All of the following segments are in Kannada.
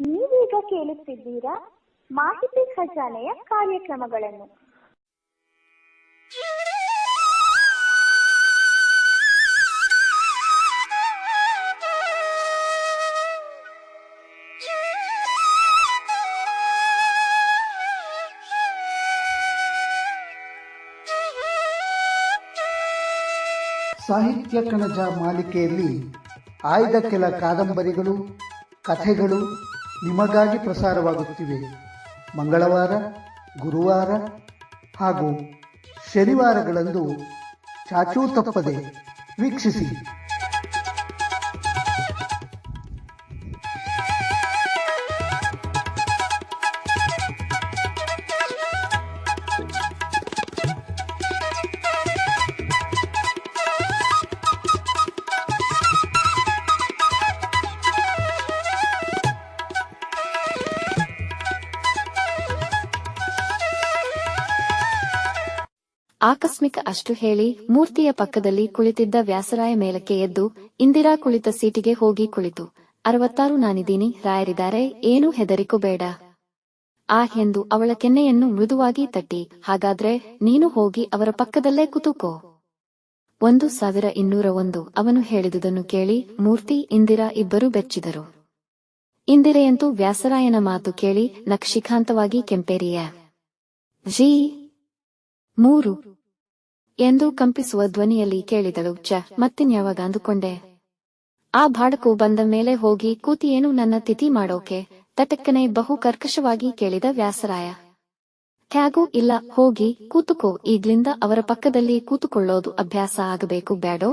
ನೀವೀಗ ಕೇಳುತ್ತಿದ್ದೀರಾ ಮಾಹಿತಿ ಖಜಾನೆಯ ಕಾರ್ಯಕ್ರಮಗಳನ್ನು. ಸಾಹಿತ್ಯ ಕಣಜ ಮಾಲಿಕೆಯಲ್ಲಿ ಆಯ್ದ ಕೆಲ ಕಾದಂಬರಿಗಳು ಕಥೆಗಳು ನಿಮಗಾಗಿ ಪ್ರಸಾರವಾಗುತ್ತಿವೆ. ಮಂಗಳವಾರ ಗುರುವಾರ ಹಾಗೂ ಶನಿವಾರಗಳಂದು ಚಾಚೂ ತಪ್ಪದೆ ವೀಕ್ಷಿಸಿ. ಆಕಸ್ಮಿಕ ಅಷ್ಟು ಹೇಳಿ ಮೂರ್ತಿಯ ಪಕ್ಕದಲ್ಲಿ ಕುಳಿತಿದ್ದ ವ್ಯಾಸರಾಯ ಮೇಲಕ್ಕೆ ಎದ್ದು, ಇಂದಿರಾ ಕುಳಿತ ಸೀಟಿಗೆ ಹೋಗಿ ಕುಳಿತು. ಅರವತ್ತಾರು ನಾನಿದ್ದೀನಿ, ರಾಯರಿದ್ದಾರೆ, ಏನು ಹೆದರಿಕೋಬೇಡ ಆ ಎಂದು ಅವಳ ಕೆನ್ನೆಯನ್ನು ಮೃದುವಾಗಿ ತಟ್ಟಿ, ಹಾಗಾದ್ರೆ ನೀನು ಹೋಗಿ ಅವರ ಪಕ್ಕದಲ್ಲೇ ಕುತುಕೋ. ಒಂದು ಸಾವಿರ ಇನ್ನೂರ ಒಂದು, ಅವನು ಹೇಳಿದುದನ್ನು ಕೇಳಿ ಮೂರ್ತಿ, ಇಂದಿರಾ ಇಬ್ಬರು ಬೆಚ್ಚಿದರು. ಇಂದಿರೆಯಂತೂ ವ್ಯಾಸರಾಯನ ಮಾತು ಕೇಳಿ ನಕ್ಷಿಕಾಂತವಾಗಿ ಕೆಂಪೇರಿಯ. ಜಿ. ಮೂರು. ಎಂದು ಕಂಪಿಸುವ ಧ್ವನಿಯಲ್ಲಿ ಕೇಳಿದಳು ಚ ಮತ್ತಿನ್ಯಾವಾಗ ಅಂದುಕೊಂಡೆ? ಆ ಬಾಡಕು ಬಂದ ಮೇಲೆ ಹೋಗಿ ಕೂತಿ ಏನು ನನ್ನ ತಿಥಿ ಮಾಡೋಕೆ ತಟಕ್ಕನೆ ಬಹು ಕರ್ಕಶವಾಗಿ ಕೇಳಿದ ವ್ಯಾಸರಾಯ. ಹ್ಯಾಗೂ ಇಲ್ಲ, ಹೋಗಿ ಕೂತುಕೋ, ಈಗ್ಲಿಂದ ಅವರ ಪಕ್ಕದಲ್ಲಿ ಕೂತುಕೊಳ್ಳೋದು ಅಭ್ಯಾಸ ಆಗಬೇಕು ಬ್ಯಾಡೋ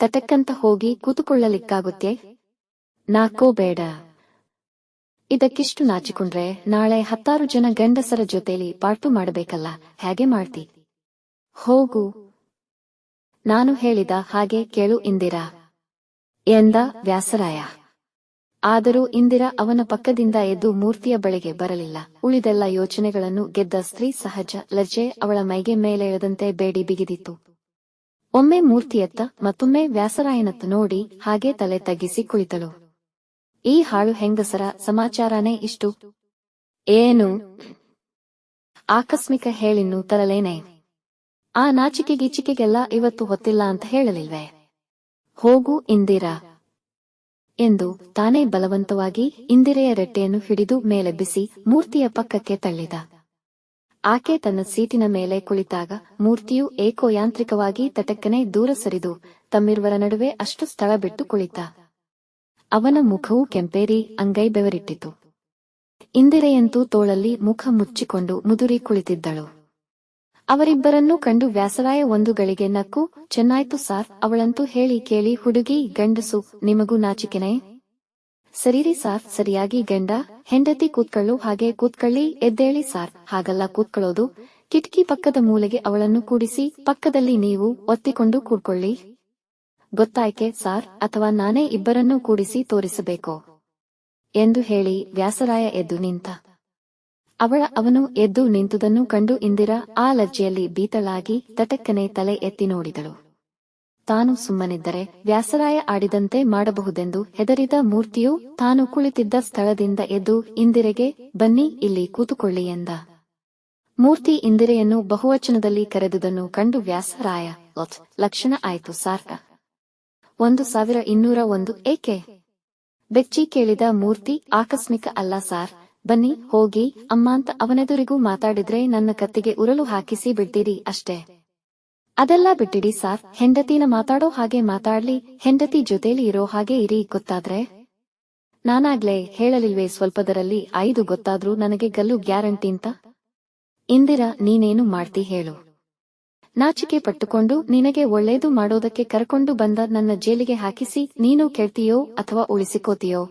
ತಟಕ್ಕಂತ ಹೋಗಿ ಕೂತುಕೊಳ್ಳಲಿಕ್ಕಾಗುತ್ತೆ? ನಾಕೋ ಬೇಡ. ಇದಕ್ಕಿಷ್ಟು ನಾಚಿಕೊಂಡ್ರೆ ನಾಳೆ ಹತ್ತಾರು ಜನ ಗಂಡಸರ ಜೊತೆಲಿ ಪಾರ್ಟು ಮಾಡಬೇಕಲ್ಲ, ಹೇಗೆ ಮಾಡ್ತಿ? ಹೋಗು. ನಾನು ಹೇಳಿದ ಹಾಗೆ ಕೇಳು ಇಂದಿರಾ. ಎಂದ ವ್ಯಾಸರಾಯ. ಆದರೂ ಇಂದಿರಾ ಅವನ ಪಕ್ಕದಿಂದ ಎದ್ದು ಮೂರ್ತಿಯ ಬಳಿಗೆ ಬರಲಿಲ್ಲ. ಉಳಿದೆಲ್ಲ ಯೋಚನೆಗಳನ್ನು ಗೆದ್ದ ಸ್ತ್ರೀ ಸಹಜ ಲಜ್ಜೆ ಅವಳ ಮೈಗೆ ಮೇಲೆ ಮೇಲೆಳೆದಂತೆ ಬೇಡಿ ಬಿಗಿದಿತ್ತು. ಒಮ್ಮೆ ಮೂರ್ತಿಯತ್ತ ಮತ್ತೊಮ್ಮೆ ವ್ಯಾಸರಾಯನತ್ತ ನೋಡಿ ಹಾಗೆ ತಲೆ ತಗ್ಗಿಸಿ ಕುಳಿತಳು. ಈ ಹಾಳು ಹೆಂಗಸರ ಸಮಾಚಾರನೇ ಇಷ್ಟು? ಏನು? ಆಕಸ್ಮಿಕ ಹೇಳಿನ್ನು ತರಲೇನೆ. ಆ ನಾಚಿಕೆ ಗೀಚಿಕೆಗೆಲ್ಲ ಇವತ್ತು ಹೊತ್ತಿಲ್ಲ ಅಂತ ಹೇಳಲಿಲ್ವೆ? ಹೋಗು ಇಂದಿರಾ. ಎಂದು ತಾನೇ ಬಲವಂತವಾಗಿ ಇಂದಿರೆಯ ರೆಟ್ಟೆಯನ್ನು ಹಿಡಿದು ಮೇಲೆಬ್ಬಿಸಿ ಮೂರ್ತಿಯ ಪಕ್ಕಕ್ಕೆ ತಳ್ಳಿದ. ಆಕೆ ತನ್ನ ಸೀಟಿನ ಮೇಲೆ ಕುಳಿತಾಗ ಮೂರ್ತಿಯು ಏಕೋ ಯಾಂತ್ರಿಕವಾಗಿ ತಟಕ್ಕನೆ ದೂರ ಸರಿದು ತಮ್ಮಿರುವರ ನಡುವೆ ಅಷ್ಟು ಸ್ಥಳ ಬಿಟ್ಟು ಕುಳಿತ. ಅವನ ಮುಖವು ಕೆಂಪೇರಿ ಅಂಗೈ ಬೆವರಿಟ್ಟಿತು. ಇಂದಿರೆಯಂತೂ ತೋಳಲ್ಲಿ ಮುಖ ಮುಚ್ಚಿಕೊಂಡು ಮುದುರಿ ಕುಳಿತಿದ್ದಳು. ಅವರಿಬ್ಬರನ್ನೂ ಕಂಡು ವ್ಯಾಸರಾಯ ಒಂದು ಗಳಿಗೆ ನಕ್ಕು, ಚೆನ್ನಾಯ್ತು ಸಾರ್, ಅವಳಂತೂ ಹೇಳಿ ಕೇಳಿ ಹುಡುಗಿ, ಗಂಡಸು, ನಿಮಗೂ ನಾಚಿಕೆನೆ? ಸರಿರಿ ಸಾರ್, ಸರಿಯಾಗಿ ಗಂಡ, ಹೆಂಡತಿ ಕೂತ್ಕಳ್ಳು, ಹಾಗೆ ಕೂತ್ಕೊಳ್ಳಿ, ಎದ್ದೇಳಿ ಸಾರ್, ಹಾಗಲ್ಲ ಕೂತ್ಕೊಳ್ಳೋದು. ಕಿಟಕಿ ಪಕ್ಕದ ಮೂಲೆಗೆ ಅವಳನ್ನು ಕೂಡಿಸಿ, ಪಕ್ಕದಲ್ಲಿ ನೀವು ಒತ್ತಿಕೊಂಡು ಕೂಡ್ಕೊಳ್ಳಿ. ಗೊತ್ತಾಯ್ಕೆ ಸಾರ್, ಅಥವಾ ನಾನೇ ಇಬ್ಬರನ್ನೂ ಕೂಡಿಸಿ ತೋರಿಸಬೇಕು? ಎಂದು ಹೇಳಿ ವ್ಯಾಸರಾಯ ಎದ್ದು ನಿಂತ. ಅವಳ ಅವನು ಎದ್ದು ನಿಂತುದನ್ನು ಕಂಡು ಇಂದಿರ ಆ ಲಜ್ಜೆಯಲ್ಲಿ ಬೀತಳಾಗಿ ತಟಕ್ಕನೆ ತಲೆ ಎತ್ತಿ ನೋಡಿದಳು. ತಾನು ಸುಮ್ಮನಿದ್ದರೆ ವ್ಯಾಸರಾಯ ಆಡಿದಂತೆ ಮಾಡಬಹುದೆಂದು ಹೆದರಿದ ಮೂರ್ತಿಯು ತಾನು ಕುಳಿತಿದ್ದ ಸ್ಥಳದಿಂದ ಎದ್ದು ಇಂದಿರೆಗೆ, ಬನ್ನಿ ಇಲ್ಲಿ ಕೂತುಕೊಳ್ಳಿ ಎಂದ. ಮೂರ್ತಿ ಇಂದಿರೆಯನ್ನು ಬಹುವಚನದಲ್ಲಿ ಕರೆದುದನ್ನು ಕಂಡು ವ್ಯಾಸರಾಯ ಲಕ್ಷಣ ಆಯಿತು ಸಾರ್ಕ ಒಂದು ಸಾವಿರ ಇನ್ನೂರ ಒಂದು ಏಕೆ? ಬೆಚ್ಚಿ ಕೇಳಿದ ಮೂರ್ತಿ ಆಕಸ್ಮಿಕ ಅಲ್ಲ ಸಾರ್ ಬನ್ನಿ, ಹೋಗಿ. ಅಮ್ಮಾಂತ ಅವನೆದುರಿಗೂ ಮಾತಾಡಿದ್ರೆ ನನ್ನ ಕತ್ತಿಗೆ ಉರಲು ಹಾಕಿಸಿ ಬಿಡ್ತೀರಿ ಅಷ್ಟೇ. ಅದೆಲ್ಲ ಬಿಟ್ಟಿಡಿ ಸಾರ್. ಹೆಂಡತಿನ ಮಾತಾಡೋ ಹಾಗೆ ಮಾತಾಡ್ಲಿ, ಹೆಂಡತಿ ಜೊತೆಲಿ ಇರೋ ಹಾಗೆ ಇರಿ, ಗೊತ್ತಾದ್ರೆ? ನಾನಾಗ್ಲೇ ಹೇಳಲಿಲ್ವೇ ಸ್ವಲ್ಪದರಲ್ಲಿ, ಐದು ಗೊತ್ತಾದ್ರೂ ನನಗೆ ಗಲ್ಲು ಗ್ಯಾರಂಟಿ ಅಂತ ಇಂದಿರಾ, ನೀನೇನು ಮಾಡ್ತಿ ಹೇಳು. ನಾಚಿಕೆ ಪಟ್ಟುಕೊಂಡು, ನಿನಗೆ ಒಳ್ಳೇದು ಮಾಡೋದಕ್ಕೆ ಕರ್ಕೊಂಡು ಬಂದ ನನ್ನ ಜೇಲಿಗೆ ಹಾಕಿಸಿ, ನೀನು ಕೇಳ್ತೀಯೋ ಅಥವಾ ಉಳಿಸಿಕೋತೀಯೋ?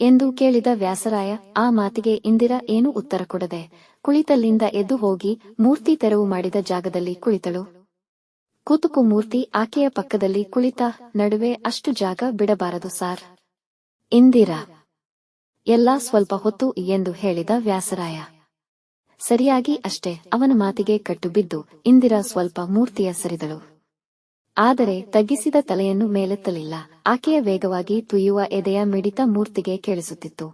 ಎಂದು ಕೇಳಿದ ವ್ಯಾಸರಾಯ, ಆ ಮಾತಿಗೆ ಇಂದಿರಾ ಏನು ಉತ್ತರ ಕೊಡದೆ ಕುಳಿತಲ್ಲಿಂದ ಎದ್ದು ಹೋಗಿ ಮೂರ್ತಿ ತೆರವು ಮಾಡಿದ ಜಾಗದಲ್ಲಿ ಕುಳಿತಳು. ಕೂತುಕು ಮೂರ್ತಿ ಆಕೆಯ ಪಕ್ಕದಲ್ಲಿ ಕುಳಿತ ನಡುವೆ ಅಷ್ಟು ಜಾಗ ಬಿಡಬಾರದು ಸಾರ್. ಇಂದಿರಾ, ಎಲ್ಲಾ ಸ್ವಲ್ಪ ಹೊತ್ತು ಎಂದು ಹೇಳಿದ ವ್ಯಾಸರಾಯ. ಸರಿಯಾಗಿ ಅಷ್ಟೇ, ಅವನ ಮಾತಿಗೆ ಕಟ್ಟು ಬಿದ್ದು ಇಂದಿರಾ ಸ್ವಲ್ಪ ಮೂರ್ತಿಯ ಸರಿದಳು. ಆದರೆ ತಗ್ಗಿಸಿದ ತಲೆಯನ್ನು ಮೇಲೆತ್ತಲಿಲ್ಲ. ಆಕೆಯ ವೇಗವಾಗಿ ತುಯ್ಯುವ ಎದೆಯ ಮಿಡಿತ ಮೂರ್ತಿಗೆ ಕೇಳಿಸುತ್ತಿತ್ತು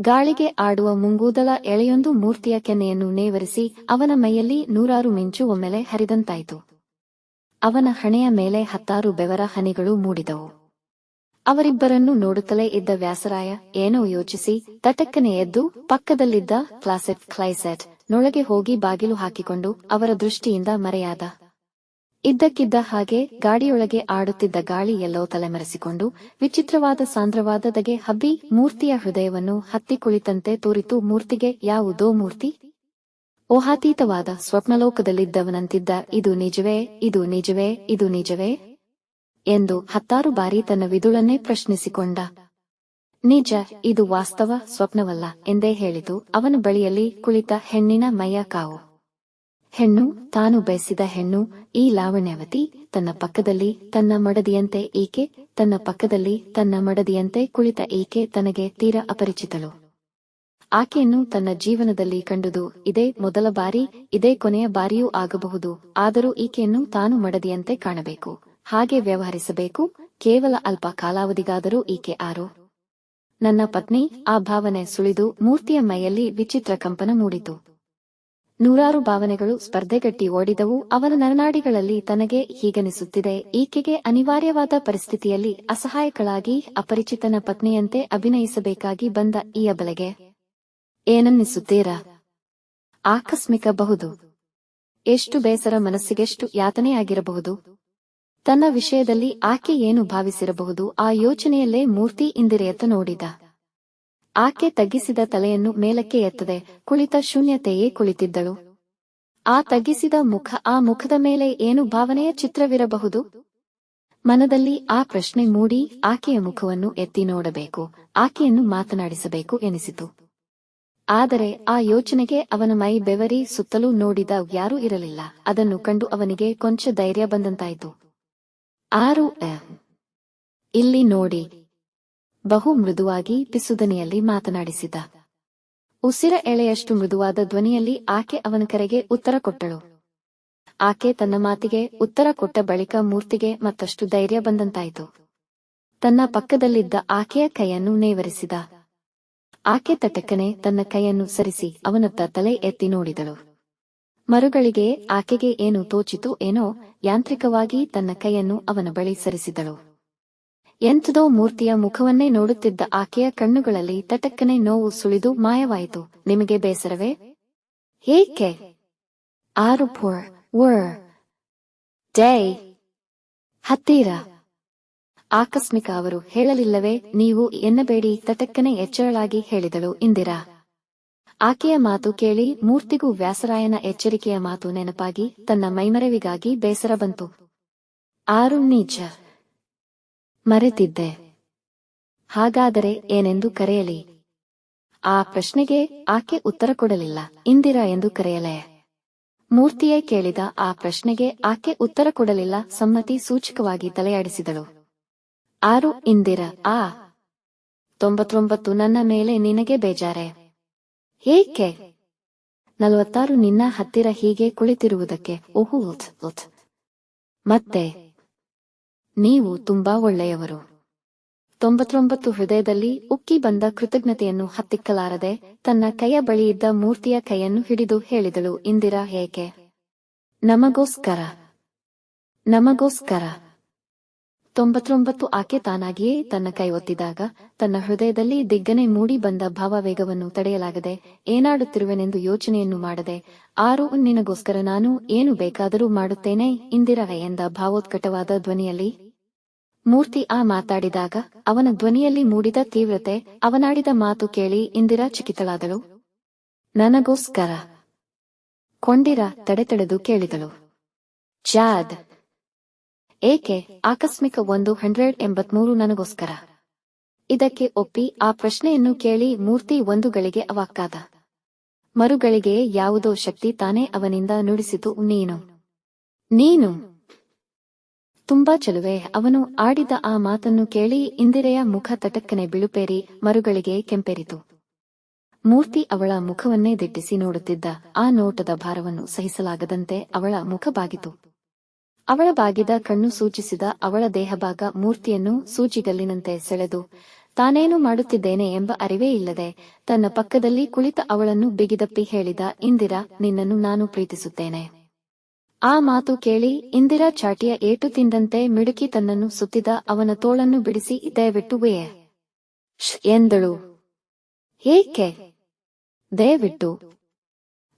ಗಾಳಿಗೆ ಆಡುವ ಮುಂಗೂದಲ ಎಳೆಯೊಂದು ಮೂರ್ತಿಯ ಕೆನ್ನೆಯನ್ನು ನೇವರಿಸಿ ಅವನ ಮೈಯಲ್ಲಿ ನೂರಾರು ಮಿಂಚು ಒಮ್ಮೆಲೆ ಹರಿದಂತಾಯಿತು. ಅವನ ಹಣೆಯ ಮೇಲೆ ಹತ್ತಾರು ಬೆವರ ಹನಿಗಳು ಮೂಡಿದವು. ಅವರಿಬ್ಬರನ್ನು ನೋಡುತ್ತಲೇ ಇದ್ದ ವ್ಯಾಸರಾಯ ಏನೋ ಯೋಚಿಸಿ ತಟಕ್ಕನೆ ಎದ್ದು ಪಕ್ಕದಲ್ಲಿದ್ದ ಕ್ಲಾಸೆಟ್ ಕ್ಲೈಸೆಟ್ ನೊಳಗೆ ಹೋಗಿ ಬಾಗಿಲು ಹಾಕಿಕೊಂಡು ಅವರ ದೃಷ್ಟಿಯಿಂದ ಮರೆಯಾದ ಇದ್ದಕ್ಕಿದ್ದ ಹಾಗೆ ಗಾಡಿಯೊಳಗೆ ಆಡುತ್ತಿದ್ದ ಗಾಳಿ ಎಲ್ಲೋ ತಲೆಮರೆಸಿಕೊಂಡು ವಿಚಿತ್ರವಾದ ಸಾಂದ್ರವಾದದಗೆ ಹಬ್ಬಿ ಮೂರ್ತಿಯ ಹೃದಯವನ್ನು ಹತ್ತಿ ಕುಳಿತಂತೆ ತೋರಿತು ಮೂರ್ತಿಗೆ, ಯಾವುದೋ ಮೂರ್ತಿ? ಓಹಾತೀತವಾದ ಸ್ವಪ್ನಲೋಕದಲ್ಲಿದ್ದವನಂತಿದ್ದ, ಇದು ನಿಜವೇ ಇದು ನಿಜವೇ ಇದು ನಿಜವೇ? ಎಂದು ಹತ್ತಾರು ಬಾರಿ ತನ್ನ ವಿದುಳನ್ನೇ ಪ್ರಶ್ನಿಸಿಕೊಂಡ. ನಿಜ, ಇದು ವಾಸ್ತವ, ಸ್ವಪ್ನವಲ್ಲ, ಎಂದೇ ಹೇಳಿತು. ಅವನ ಬಳಿಯಲ್ಲಿ ಕುಳಿತ ಹೆಣ್ಣಿನ ಮೈಯ ಕಾವು. ಹೆಣ್ಣು, ತಾನು ಬಯಸಿದ ಹೆಣ್ಣು, ಈ ಲಾವಣ್ಯವತಿ ತನ್ನ ಪಕ್ಕದಲ್ಲಿ ತನ್ನ ಮಡದಿಯಂತೆ ಈಕೆ ತನ್ನ ಪಕ್ಕದಲ್ಲಿ ತನ್ನ ಮಡದಿಯಂತೆ ಕುಳಿತ ಈಕೆ ತನಗೆ ತೀರ ಅಪರಿಚಿತಳು. ಆಕೆಯನ್ನು ತನ್ನ ಜೀವನದಲ್ಲಿ ಕಂಡುದು ಇದೇ ಮೊದಲ ಬಾರಿ, ಇದೇ ಕೊನೆಯ ಬಾರಿಯೂ ಆಗಬಹುದು, ಆದರೂ ಈಕೆಯನ್ನು ತಾನು ಮಡದಿಯಂತೆ ಕಾಣಬೇಕು, ಹಾಗೆ ವ್ಯವಹರಿಸಬೇಕು, ಕೇವಲ ಅಲ್ಪ ಕಾಲಾವಧಿಗಾದರೂ ಈಕೆ ಆರು. ನನ್ನ ಪತ್ನಿ ಆ ಭಾವನೆ ಸುಳಿದು ಮೂರ್ತಿಯ ಮೈಯಲ್ಲಿ ವಿಚಿತ್ರ ಕಂಪನ ಮೂಡಿತು. ನೂರಾರು ಭಾವನೆಗಳು ಸ್ಪರ್ಧೆಗಟ್ಟಿ ಓಡಿದವು. ಅವನ ನರನಾಡಿಗಳಲ್ಲಿ ತನಗೆ ಹೀಗನಿಸುತ್ತಿದೆ. ಈಕೆಗೆ ಅನಿವಾರ್ಯವಾದ ಪರಿಸ್ಥಿತಿಯಲ್ಲಿ ಅಸಹಾಯಕಳಾಗಿ, ಅಪರಿಚಿತನ ಪತ್ನಿಯಂತೆ ಅಭಿನಯಿಸಬೇಕಾಗಿ ಬಂದ ಈ ಅಬಲೆಗೆ. ಏನನ್ನಿಸುತ್ತೀರಾ? ಆಕಸ್ಮಿಕ ಬಹುದು. ಎಷ್ಟು ಬೇಸರ ಮನಸ್ಸಿಗೆಷ್ಟು ಯಾತನೆಯಾಗಿರಬಹುದು. ತನ್ನ ವಿಷಯದಲ್ಲಿ ಆಕೆ ಏನು ಭಾವಿಸಿರಬಹುದು. ಆ ಯೋಚನೆಯಲ್ಲೇ ಮೂರ್ತಿ ಇಂದಿರೆಯತ್ತ ನೋಡಿದ. ಆಕೆ ತಗ್ಗಿಸಿದ ತಲೆಯನ್ನು ಮೇಲಕ್ಕೆ ಎತ್ತದೆ, ಕುಳಿತ ಶೂನ್ಯತೆಯೇ ಕುಳಿತಿದ್ದಳು. ಆ ತಗ್ಗಿಸಿದ ಮುಖ, ಆ ಮುಖದ ಮೇಲೆ ಏನು ಭಾವನೆಯ ಚಿತ್ರವಿರಬಹುದು? ಮನದಲ್ಲಿ ಆ ಪ್ರಶ್ನೆ ಮೂಡಿ ಆಕೆಯ ಮುಖವನ್ನು ಎತ್ತಿ ನೋಡಬೇಕು, ಆಕೆಯನ್ನು ಮಾತನಾಡಿಸಬೇಕು ಎನಿಸಿತು. ಆದರೆ ಆ ಯೋಚನೆಗೆ ಅವನ ಮೈ ಬೆವರಿ ಸುತ್ತಲೂ ನೋಡಿದ ಯಾರೂ ಇರಲಿಲ್ಲ, ಅದನ್ನು ಕಂಡು ಅವನಿಗೆ ಕೊಂಚ ಧೈರ್ಯ ಬಂದಂತಾಯಿತು. ಆರು ಇಲ್ಲಿ ನೋಡಿ ಬಹು ಮೃದುವಾಗಿ ಪಿಸುದನಿಯಲ್ಲಿ ಮಾತನಾಡಿಸಿದ. ಉಸಿರ ಎಳೆಯಷ್ಟು ಮೃದುವಾದ ಧ್ವನಿಯಲ್ಲಿ ಆಕೆ ಅವನ ಕರೆಗೆ ಉತ್ತರ ಕೊಟ್ಟಳು. ಆಕೆ ತನ್ನ ಮಾತಿಗೆ ಉತ್ತರ ಕೊಟ್ಟ ಬಳಿಕ ಮೂರ್ತಿಗೆ ಮತ್ತಷ್ಟು ಧೈರ್ಯ ಬಂದಂತಾಯಿತು. ತನ್ನ ಪಕ್ಕದಲ್ಲಿದ್ದ ಆಕೆಯ ಕೈಯನ್ನು ನೇವರಿಸಿದ. ಆಕೆ ತಟಕ್ಕನೆ ತನ್ನ ಕೈಯನ್ನು ಸರಿಸಿ ಅವನತ್ತ ತಲೆ ಎತ್ತಿ ನೋಡಿದಳು. ಮರುಗಳಿಗೆ ಆಕೆಗೆ ಏನು ತೋಚಿತು ಏನೋ ಯಾಂತ್ರಿಕವಾಗಿ ತನ್ನ ಕೈಯನ್ನು ಅವನ ಬಳಿ ಸರಿಸಿದಳು. ಎಂಥದೋ ಮೂರ್ತಿಯ ಮುಖವನ್ನೇ ನೋಡುತ್ತಿದ್ದ ಆಕೆಯ ಕಣ್ಣುಗಳಲ್ಲಿ ತಟಕ್ಕನೆ ನೋವು ಸುಳಿದು ಮಾಯವಾಯಿತು. ನಿಮಗೆ ಬೇಸರವೇ? ಏಕೆ? ಆರು ಪೋರ್, ವರ್, ಡೈ, ಹತ್ತೀರ. ಆಕಸ್ಮಿಕ ಅವರು ಹೇಳಲಿಲ್ಲವೇ, ನೀವು ಎನ್ನಬೇಡಿ, ತಟಕ್ಕನೆ ಎಚ್ಚರಳಾಗಿ ಹೇಳಿದಳು. ಇಂದಿರಾ. ಆಕೆಯ ಮಾತು ಕೇಳಿ ಮೂರ್ತಿಗೂ ವ್ಯಾಸರಾಯನ ಎಚ್ಚರಿಕೆಯ ಮಾತು ನೆನಪಾಗಿ ತನ್ನ ಮೈಮರೆವಿಗಾಗಿ ಬೇಸರ ಬಂತು. ಆರು ನೀಚ. ಮರೆತಿದ್ದೆ. ಹಾಗಾದರೆ ಏನೆಂದು ಕರೆಯಲಿ? ಆ ಪ್ರಶ್ನೆಗೆ ಆಕೆ ಉತ್ತರ ಕೊಡಲಿಲ್ಲ. ಇಂದಿರಾ ಎಂದು ಕರೆಯಲೇ. ಮೂರ್ತಿಯೇ ಕೇಳಿದ ಆ ಪ್ರಶ್ನೆಗೆ ಆಕೆ ಉತ್ತರ ಕೊಡಲಿಲ್ಲ. ಸಮ್ಮತಿ ಸೂಚಕವಾಗಿ ತಲೆಯಾಡಿಸಿದಳು. ಆರು ಇಂದಿರ, ಆ. ತೊಂಬತ್ತೊಂಬತ್ತು ನನ್ನ ಮೇಲೆ ನಿನಗೆ ಬೇಜಾರೆ? ಏಕೆ? ನಲವತ್ತಾರು ನಿನ್ನ ಹತ್ತಿರ ಹೀಗೆ ಕುಳಿತಿರುವುದಕ್ಕೆ. ಓಹು. ಮತ್ತೆ? ನೀವು ತುಂಬಾ ಒಳ್ಳೆಯವರು. ತೊಂಬತ್ತೊಂಬತ್ತು ಹೃದಯದಲ್ಲಿ ಉಕ್ಕಿ ಬಂದ ಕೃತಜ್ಞತೆಯನ್ನು ಹತ್ತಿಕ್ಕಲಾರದೆ ತನ್ನ ಕೈಯ ಬಳಿಯಿದ್ದ ಮೂರ್ತಿಯ ಕೈಯನ್ನು ಹಿಡಿದು ಹೇಳಿದಳು, ಇಂದಿರಾ ಏಕೆ? ನಮಗೋಸ್ಕರ. ನಮಗೋಸ್ಕರ. ತೊಂಬತ್ತೊಂಬತ್ತು ಆಕೆ ತಾನಾಗಿಯೇ ತನ್ನ ಕೈ ಒತ್ತಿದಾಗ ತನ್ನ ಹೃದಯದಲ್ಲಿ ದಿಗ್ಗನೆ ಮೂಡಿ ಬಂದ ಭಾವವೇಗವನ್ನು ತಡೆಯಲಾಗದೆ ಏನಾಡುತ್ತಿರುವೆನೆಂದು ಯೋಚನೆಯನ್ನು ಮಾಡದೆ, ಆರು, ನಿನಗೋಸ್ಕರ ನಾನು ಏನು ಬೇಕಾದರೂ ಮಾಡುತ್ತೇನೆ, ಇಂದಿರಾ ಎಂದ ಭಾವೋತ್ಕಟವಾದ ಧ್ವನಿಯಲ್ಲಿ ಮೂರ್ತಿ ಆ ಮಾತಾಡಿದಾಗ ಅವನ ಧ್ವನಿಯಲ್ಲಿ ಮೂಡಿದ ತೀವ್ರತೆ, ಅವನಾಡಿದ ಮಾತು ಕೇಳಿ ಇಂದಿರಾ ಚಿಕಿತಳಾದಳು. ನನಗೋಸ್ಕರ ಕೊಂಡಿರ ತಡೆತಡೆದು ಕೇಳಿದಳು. ಜಾದ್ ಏಕೆ ಆಕಸ್ಮಿಕ ಒಂದು ಹಂಡ್ರೆಡ್ ಎಂಬತ್ಮೂರು ನನಗೋಸ್ಕರ? ಇದಕ್ಕೆ ಒಪ್ಪಿ ಆ ಪ್ರಶ್ನೆಯನ್ನು ಕೇಳಿ ಮೂರ್ತಿ ಒಂದು ಗಳಿಗೆ ಅವಾಕ್ಕಾದ. ಮರುಗಳಿಗೆ ಯಾವುದೋ ಶಕ್ತಿ ತಾನೇ ಅವನಿಂದ ನುಡಿಸಿತು ನೀನು. ನೀನು ತುಂಬಾ ಚೆಲುವೆ. ಅವನು ಆಡಿದ ಆ ಮಾತನ್ನು ಕೇಳಿ ಇಂದಿರೆಯ ಮುಖ ತಟಕ್ಕನೆ ಬಿಳುಪೇರಿ ಮರುಗಳಿಗೆ ಕೆಂಪೆರಿತು. ಮೂರ್ತಿ ಅವಳ ಮುಖವನ್ನೇ ದಿಟ್ಟಿಸಿ ನೋಡುತ್ತಿದ್ದ ಆ ನೋಟದ ಭಾರವನ್ನು ಸಹಿಸಲಾಗದಂತೆ ಅವಳ ಮುಖ ಬಾಗಿತು. ಅವಳ ಬಾಗಿದ ಕಣ್ಣು ಸೂಚಿಸಿದ ಅವಳ ದೇಹಭಾಗ ಮೂರ್ತಿಯನ್ನು ಸೂಚಿಗಲ್ಲಿನಂತೆ ಸೆಳೆದು, ತಾನೇನು ಮಾಡುತ್ತಿದ್ದೇನೆ ಎಂಬ ಅರಿವೇ ಇಲ್ಲದೆ ತನ್ನ ಪಕ್ಕದಲ್ಲಿ ಕುಳಿತ ಅವಳನ್ನು ಬಿಗಿದಪ್ಪಿ ಹೇಳಿದ, ಇಂದಿರಾ, ನಿನ್ನನ್ನು ನಾನು ಪ್ರೀತಿಸುತ್ತೇನೆ. ಆ ಮಾತು ಕೇಳಿ ಇಂದಿರಾ ಚಾಟಿಯ ಏಟು ತಿಂದಂತೆ ಮಿಡುಕಿ ತನ್ನನ್ನು ಸುತ್ತಿದ ಅವನ ತೋಳನ್ನು ಬಿಡಿಸಿ ದಯವಿಟ್ಟು ಶ್ ಎಂದಳು. ಏಕೆ? ದಯವಿಟ್ಟು.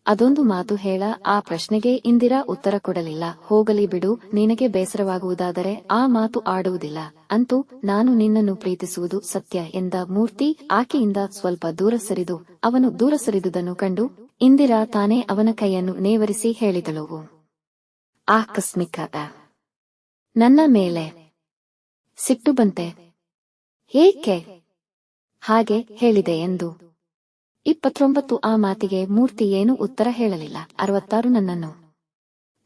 ಅದೊಂದು ಮಾತು ಹೇಳ ಆ ಪ್ರಶ್ನೆಗೆ ಇಂದಿರಾ ಉತ್ತರ ಕೊಡಲಿಲ್ಲ. ಹೋಗಲಿ ಬಿಡು, ನಿನಗೆ ಬೇಸರವಾಗುವುದಾದರೆ ಆ ಮಾತು ಆಡುವುದಿಲ್ಲ. ಅಂತೂ ನಾನು ನಿನ್ನನ್ನು ಪ್ರೀತಿಸುವುದು ಸತ್ಯ ಎಂದ ಮೂರ್ತಿ ಆಕೆಯಿಂದ ಸ್ವಲ್ಪ ದೂರ ಸರಿದು, ಅವನು ದೂರ ಸರಿದುದನ್ನು ಕಂಡು ಇಂದಿರಾ ತಾನೇ ಅವನ ಕೈಯನ್ನು ನೇವರಿಸಿ ಹೇಳಿದಳು. ಆಕಸ್ಮಿಕ ನನ್ನ ಮೇಲೆ ಸಿಟ್ಟು ಬಂತೆ. ಏಕೆ? ಹಾಗೆ ಹೇಳಿದೆ ಎಂದು. ಇಪ್ಪತ್ತೊಂಬತ್ತು ಆ ಮಾತಿಗೆ ಮೂರ್ತಿ ಏನು ಉತ್ತರ ಹೇಳಲಿಲ್ಲ. ಅರವತ್ತಾರು ನನ್ನನ್ನು.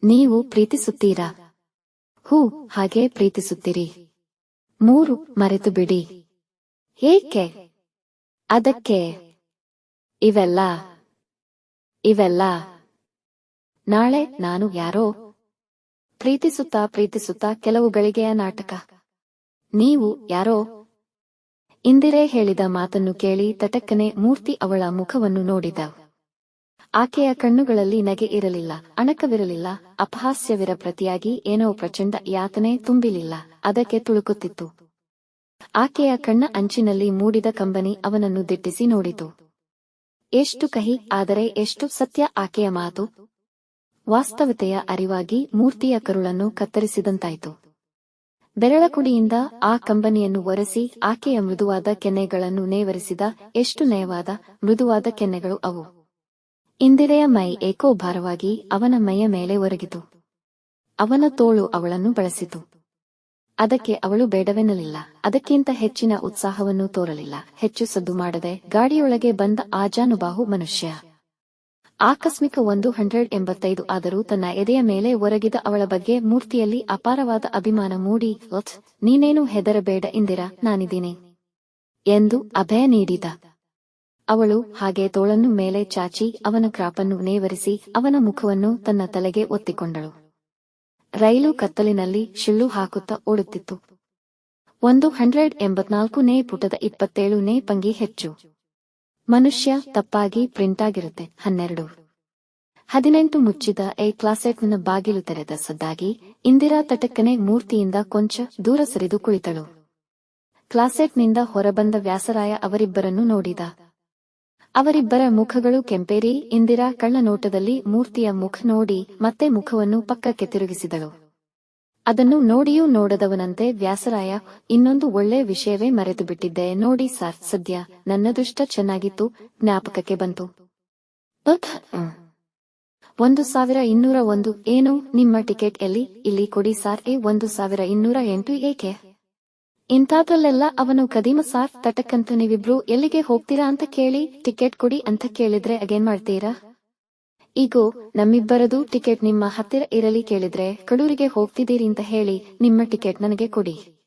ನೀವು ಪ್ರೀತಿಸುತ್ತೀರಾ? ಹೂ, ಹಾಗೆ ಪ್ರೀತಿಸುತ್ತೀರಿ. ಮೂರು, ಮರೆತು ಬಿಡಿ. ಏಕೆ? ಅದಕ್ಕೆ? ಇವೆಲ್ಲ? ಇವೆಲ್ಲ? ನಾಳೆ ನಾನು ಯಾರೋ? ಪ್ರೀತಿಸುತ್ತಾ ಪ್ರೀತಿಸುತ್ತಾ ಕೆಲವು ಗಳಿಗೆಯ ನಾಟಕ. ನೀವು ಯಾರೋ? ಇಂದಿರೇ ಹೇಳಿದ ಮಾತನ್ನು ಕೇಳಿ ತಟಕ್ಕನೆ ಮೂರ್ತಿ ಅವಳ ಮುಖವನ್ನು ನೋಡಿದ. ಆಕೆಯ ಕಣ್ಣುಗಳಲ್ಲಿ ನಗೆ ಇರಲಿಲ್ಲ, ಅಣಕವಿರಲಿಲ್ಲ, ಅಪಹಾಸ್ಯವಿರ ಪ್ರತಿಯಾಗಿ ಏನೋ ಪ್ರಚಂಡ ಯಾತನೆ ತುಂಬಿಲಿಲ್ಲ, ಅದಕ್ಕೆ ತುಳುಕುತ್ತಿತ್ತು. ಆಕೆಯ ಕಣ್ಣ ಅಂಚಿನಲ್ಲಿ ಮೂಡಿದ ಕಂಬನಿ ಅವನನ್ನು ದಿಟ್ಟಿಸಿ ನೋಡಿತು. ಎಷ್ಟು ಕಹಿ, ಆದರೆ ಎಷ್ಟು ಸತ್ಯ ಆಕೆಯ ಮಾತು? ವಾಸ್ತವತೆಯ ಅರಿವಾಗಿ ಮೂರ್ತಿಯ ಕರುಳನ್ನು ಕತ್ತರಿಸಿದಂತಾಯಿತು. ಬೆರಳಕುಡಿಯಿಂದ ಆ ಕಂಬನಿಯನ್ನು ಒರೆಸಿ ಆಕೆಯ ಮೃದುವಾದ ಕೆನ್ನೆಗಳನ್ನು ನೇವರಿಸಿದ ಎಷ್ಟು ನಯವಾದ ಮೃದುವಾದ ಕೆನ್ನೆಗಳು ಅವು. ಇಂದಿರೆಯ ಮೈ ಏಕೋ ಭಾರವಾಗಿ ಅವನ ಮೈಯ ಮೇಲೆ ಒರಗಿತು. ಅವನ ತೋಳು ಅವಳನ್ನು ಬಳಸಿತು. ಅದಕ್ಕೆ ಅವಳು ಬೇಡವೆನ್ನಲಿಲ್ಲ. ಅದಕ್ಕಿಂತ ಹೆಚ್ಚಿನ ಉತ್ಸಾಹವನ್ನು ತೋರಲಿಲ್ಲ. ಹೆಚ್ಚು ಸದ್ದು ಮಾಡದೆ ಗಾಡಿಯೊಳಗೆ ಬಂದ ಆಜಾನುಬಾಹು ಮನುಷ್ಯ. ಆಕಸ್ಮಿಕ ಒಂದು ಹಂಡ್ರೆಡ್ ಎಂಬತ್ತೈದು ಆದರೂ ತನ್ನ ಎದೆಯ ಮೇಲೆ ಒರಗಿದ ಅವಳ ಬಗ್ಗೆ ಮೂರ್ತಿಯಲ್ಲಿ ಅಪಾರವಾದ ಅಭಿಮಾನ ಮೂಡಿ "ಒತ್, ನೀನೇನು ಹೆದರಬೇಡ ಇಂದಿರಾ ನಾನಿದ್ದೀನಿ ಎಂದು ಅಭಯ ನೀಡಿದ. ಅವಳು ಹಾಗೆ ತೋಳನ್ನು ಮೇಲೆ ಚಾಚಿ ಅವನ ಕ್ರಾಪನ್ನು ನೇವರಿಸಿ ಅವನ ಮುಖವನ್ನು ತನ್ನ ತಲೆಗೆ ಒತ್ತಿಕೊಂಡಳು. ರೈಲು ಕತ್ತಲಿನಲ್ಲಿ ಶಿಳ್ಳು ಹಾಕುತ್ತಾ ಓಡುತ್ತಿತ್ತು. ಒಂದು ಹಂಡ್ರೆಡ್ ಎಂಬತ್ನಾಲ್ಕು ನೇ ಪುಟದ ಇಪ್ಪತ್ತೇಳು ನೇ ಪಂಗಿ ಹೆಚ್ಚು. ಮನುಷ್ಯ ತಪ್ಪಾಗಿ ಪ್ರಿಂಟ್ ಆಗಿರುತ್ತೆ. ಹನ್ನೆರಡು. ಹದಿನೆಂಟು ಮುಚ್ಚಿದ ಎ ಕ್ಲಾಸೆಟ್ನ ಬಾಗಿಲು ತೆರೆದ ಸದ್ದಾಗಿ ಇಂದಿರಾ ತಟಕ್ಕನೆ ಮೂರ್ತಿಯಿಂದ ಕೊಂಚ ದೂರ ಸರಿದು ಕುಳಿತಳು. ಕ್ಲಾಸೆಟ್ನಿಂದ ಹೊರಬಂದ ವ್ಯಾಸರಾಯ ಅವರಿಬ್ಬರನ್ನು ನೋಡಿದ. ಅವರಿಬ್ಬರ ಮುಖಗಳು ಕೆಂಪೇರಿ, ಇಂದಿರಾ ಕಳ್ಳನೋಟದಲ್ಲಿ ಮೂರ್ತಿಯ ಮುಖ ನೋಡಿ ಮತ್ತೆ ಮುಖವನ್ನು ಪಕ್ಕಕ್ಕೆ ತಿರುಗಿಸಿದಳು. ಅದನ್ನು ನೋಡಿಯೂ ನೋಡದವನಂತೆ ವ್ಯಾಸರಾಯ ಇನ್ನೊಂದು ಒಳ್ಳೆ ವಿಷಯವೇ ಮರೆತು ಬಿಟ್ಟಿದ್ದೆ ನೋಡಿ ಸರ್ ಸದ್ಯ ನನ್ನ ದುಷ್ಟ ಚೆನ್ನಾಗಿತ್ತು ಜ್ಞಾಪಕಕ್ಕೆ ಬಂತು. ಒಂದು ಸಾವಿರ ಇನ್ನೂರ ಒಂದು ಏನು ನಿಮ್ಮ ಟಿಕೆಟ್ ಎಲ್ಲಿ? ಇಲ್ಲಿ ಕೊಡಿ ಸಾರ್ ಎ ಒಂದು ಸಾವಿರ ಇನ್ನೂರ ಎಂಟು ಏಕೆ? ಇಂಥದ್ರಲ್ಲೆಲ್ಲ ಅವನು ಕದೀಮ ಸಾರ್ ತಟಕ್ಕಂತ ನೀವಿಬ್ರು ಎಲ್ಲಿಗೆ ಹೋಗ್ತೀರಾ ಅಂತ ಕೇಳಿ ಟಿಕೆಟ್ ಕೊಡಿ ಅಂತ ಕೇಳಿದ್ರೆ ಅಗೇನ್ ಮಾಡ್ತೀರಾ? ಈಗೋ ನಮ್ಮಿಬ್ಬರದು ಟಿಕೆಟ್ ನಿಮ್ಮ ಹತ್ತಿರ ಇರಲಿ ಕೇಳಿದ್ರೆ ಕಡೂರಿಗೆ ಹೋಗ್ತಿದ್ದೀರಿ ಅಂತ ಹೇಳಿ ನಿಮ್ಮ ಟಿಕೆಟ್ ನನಗೆ ಕೊಡಿ.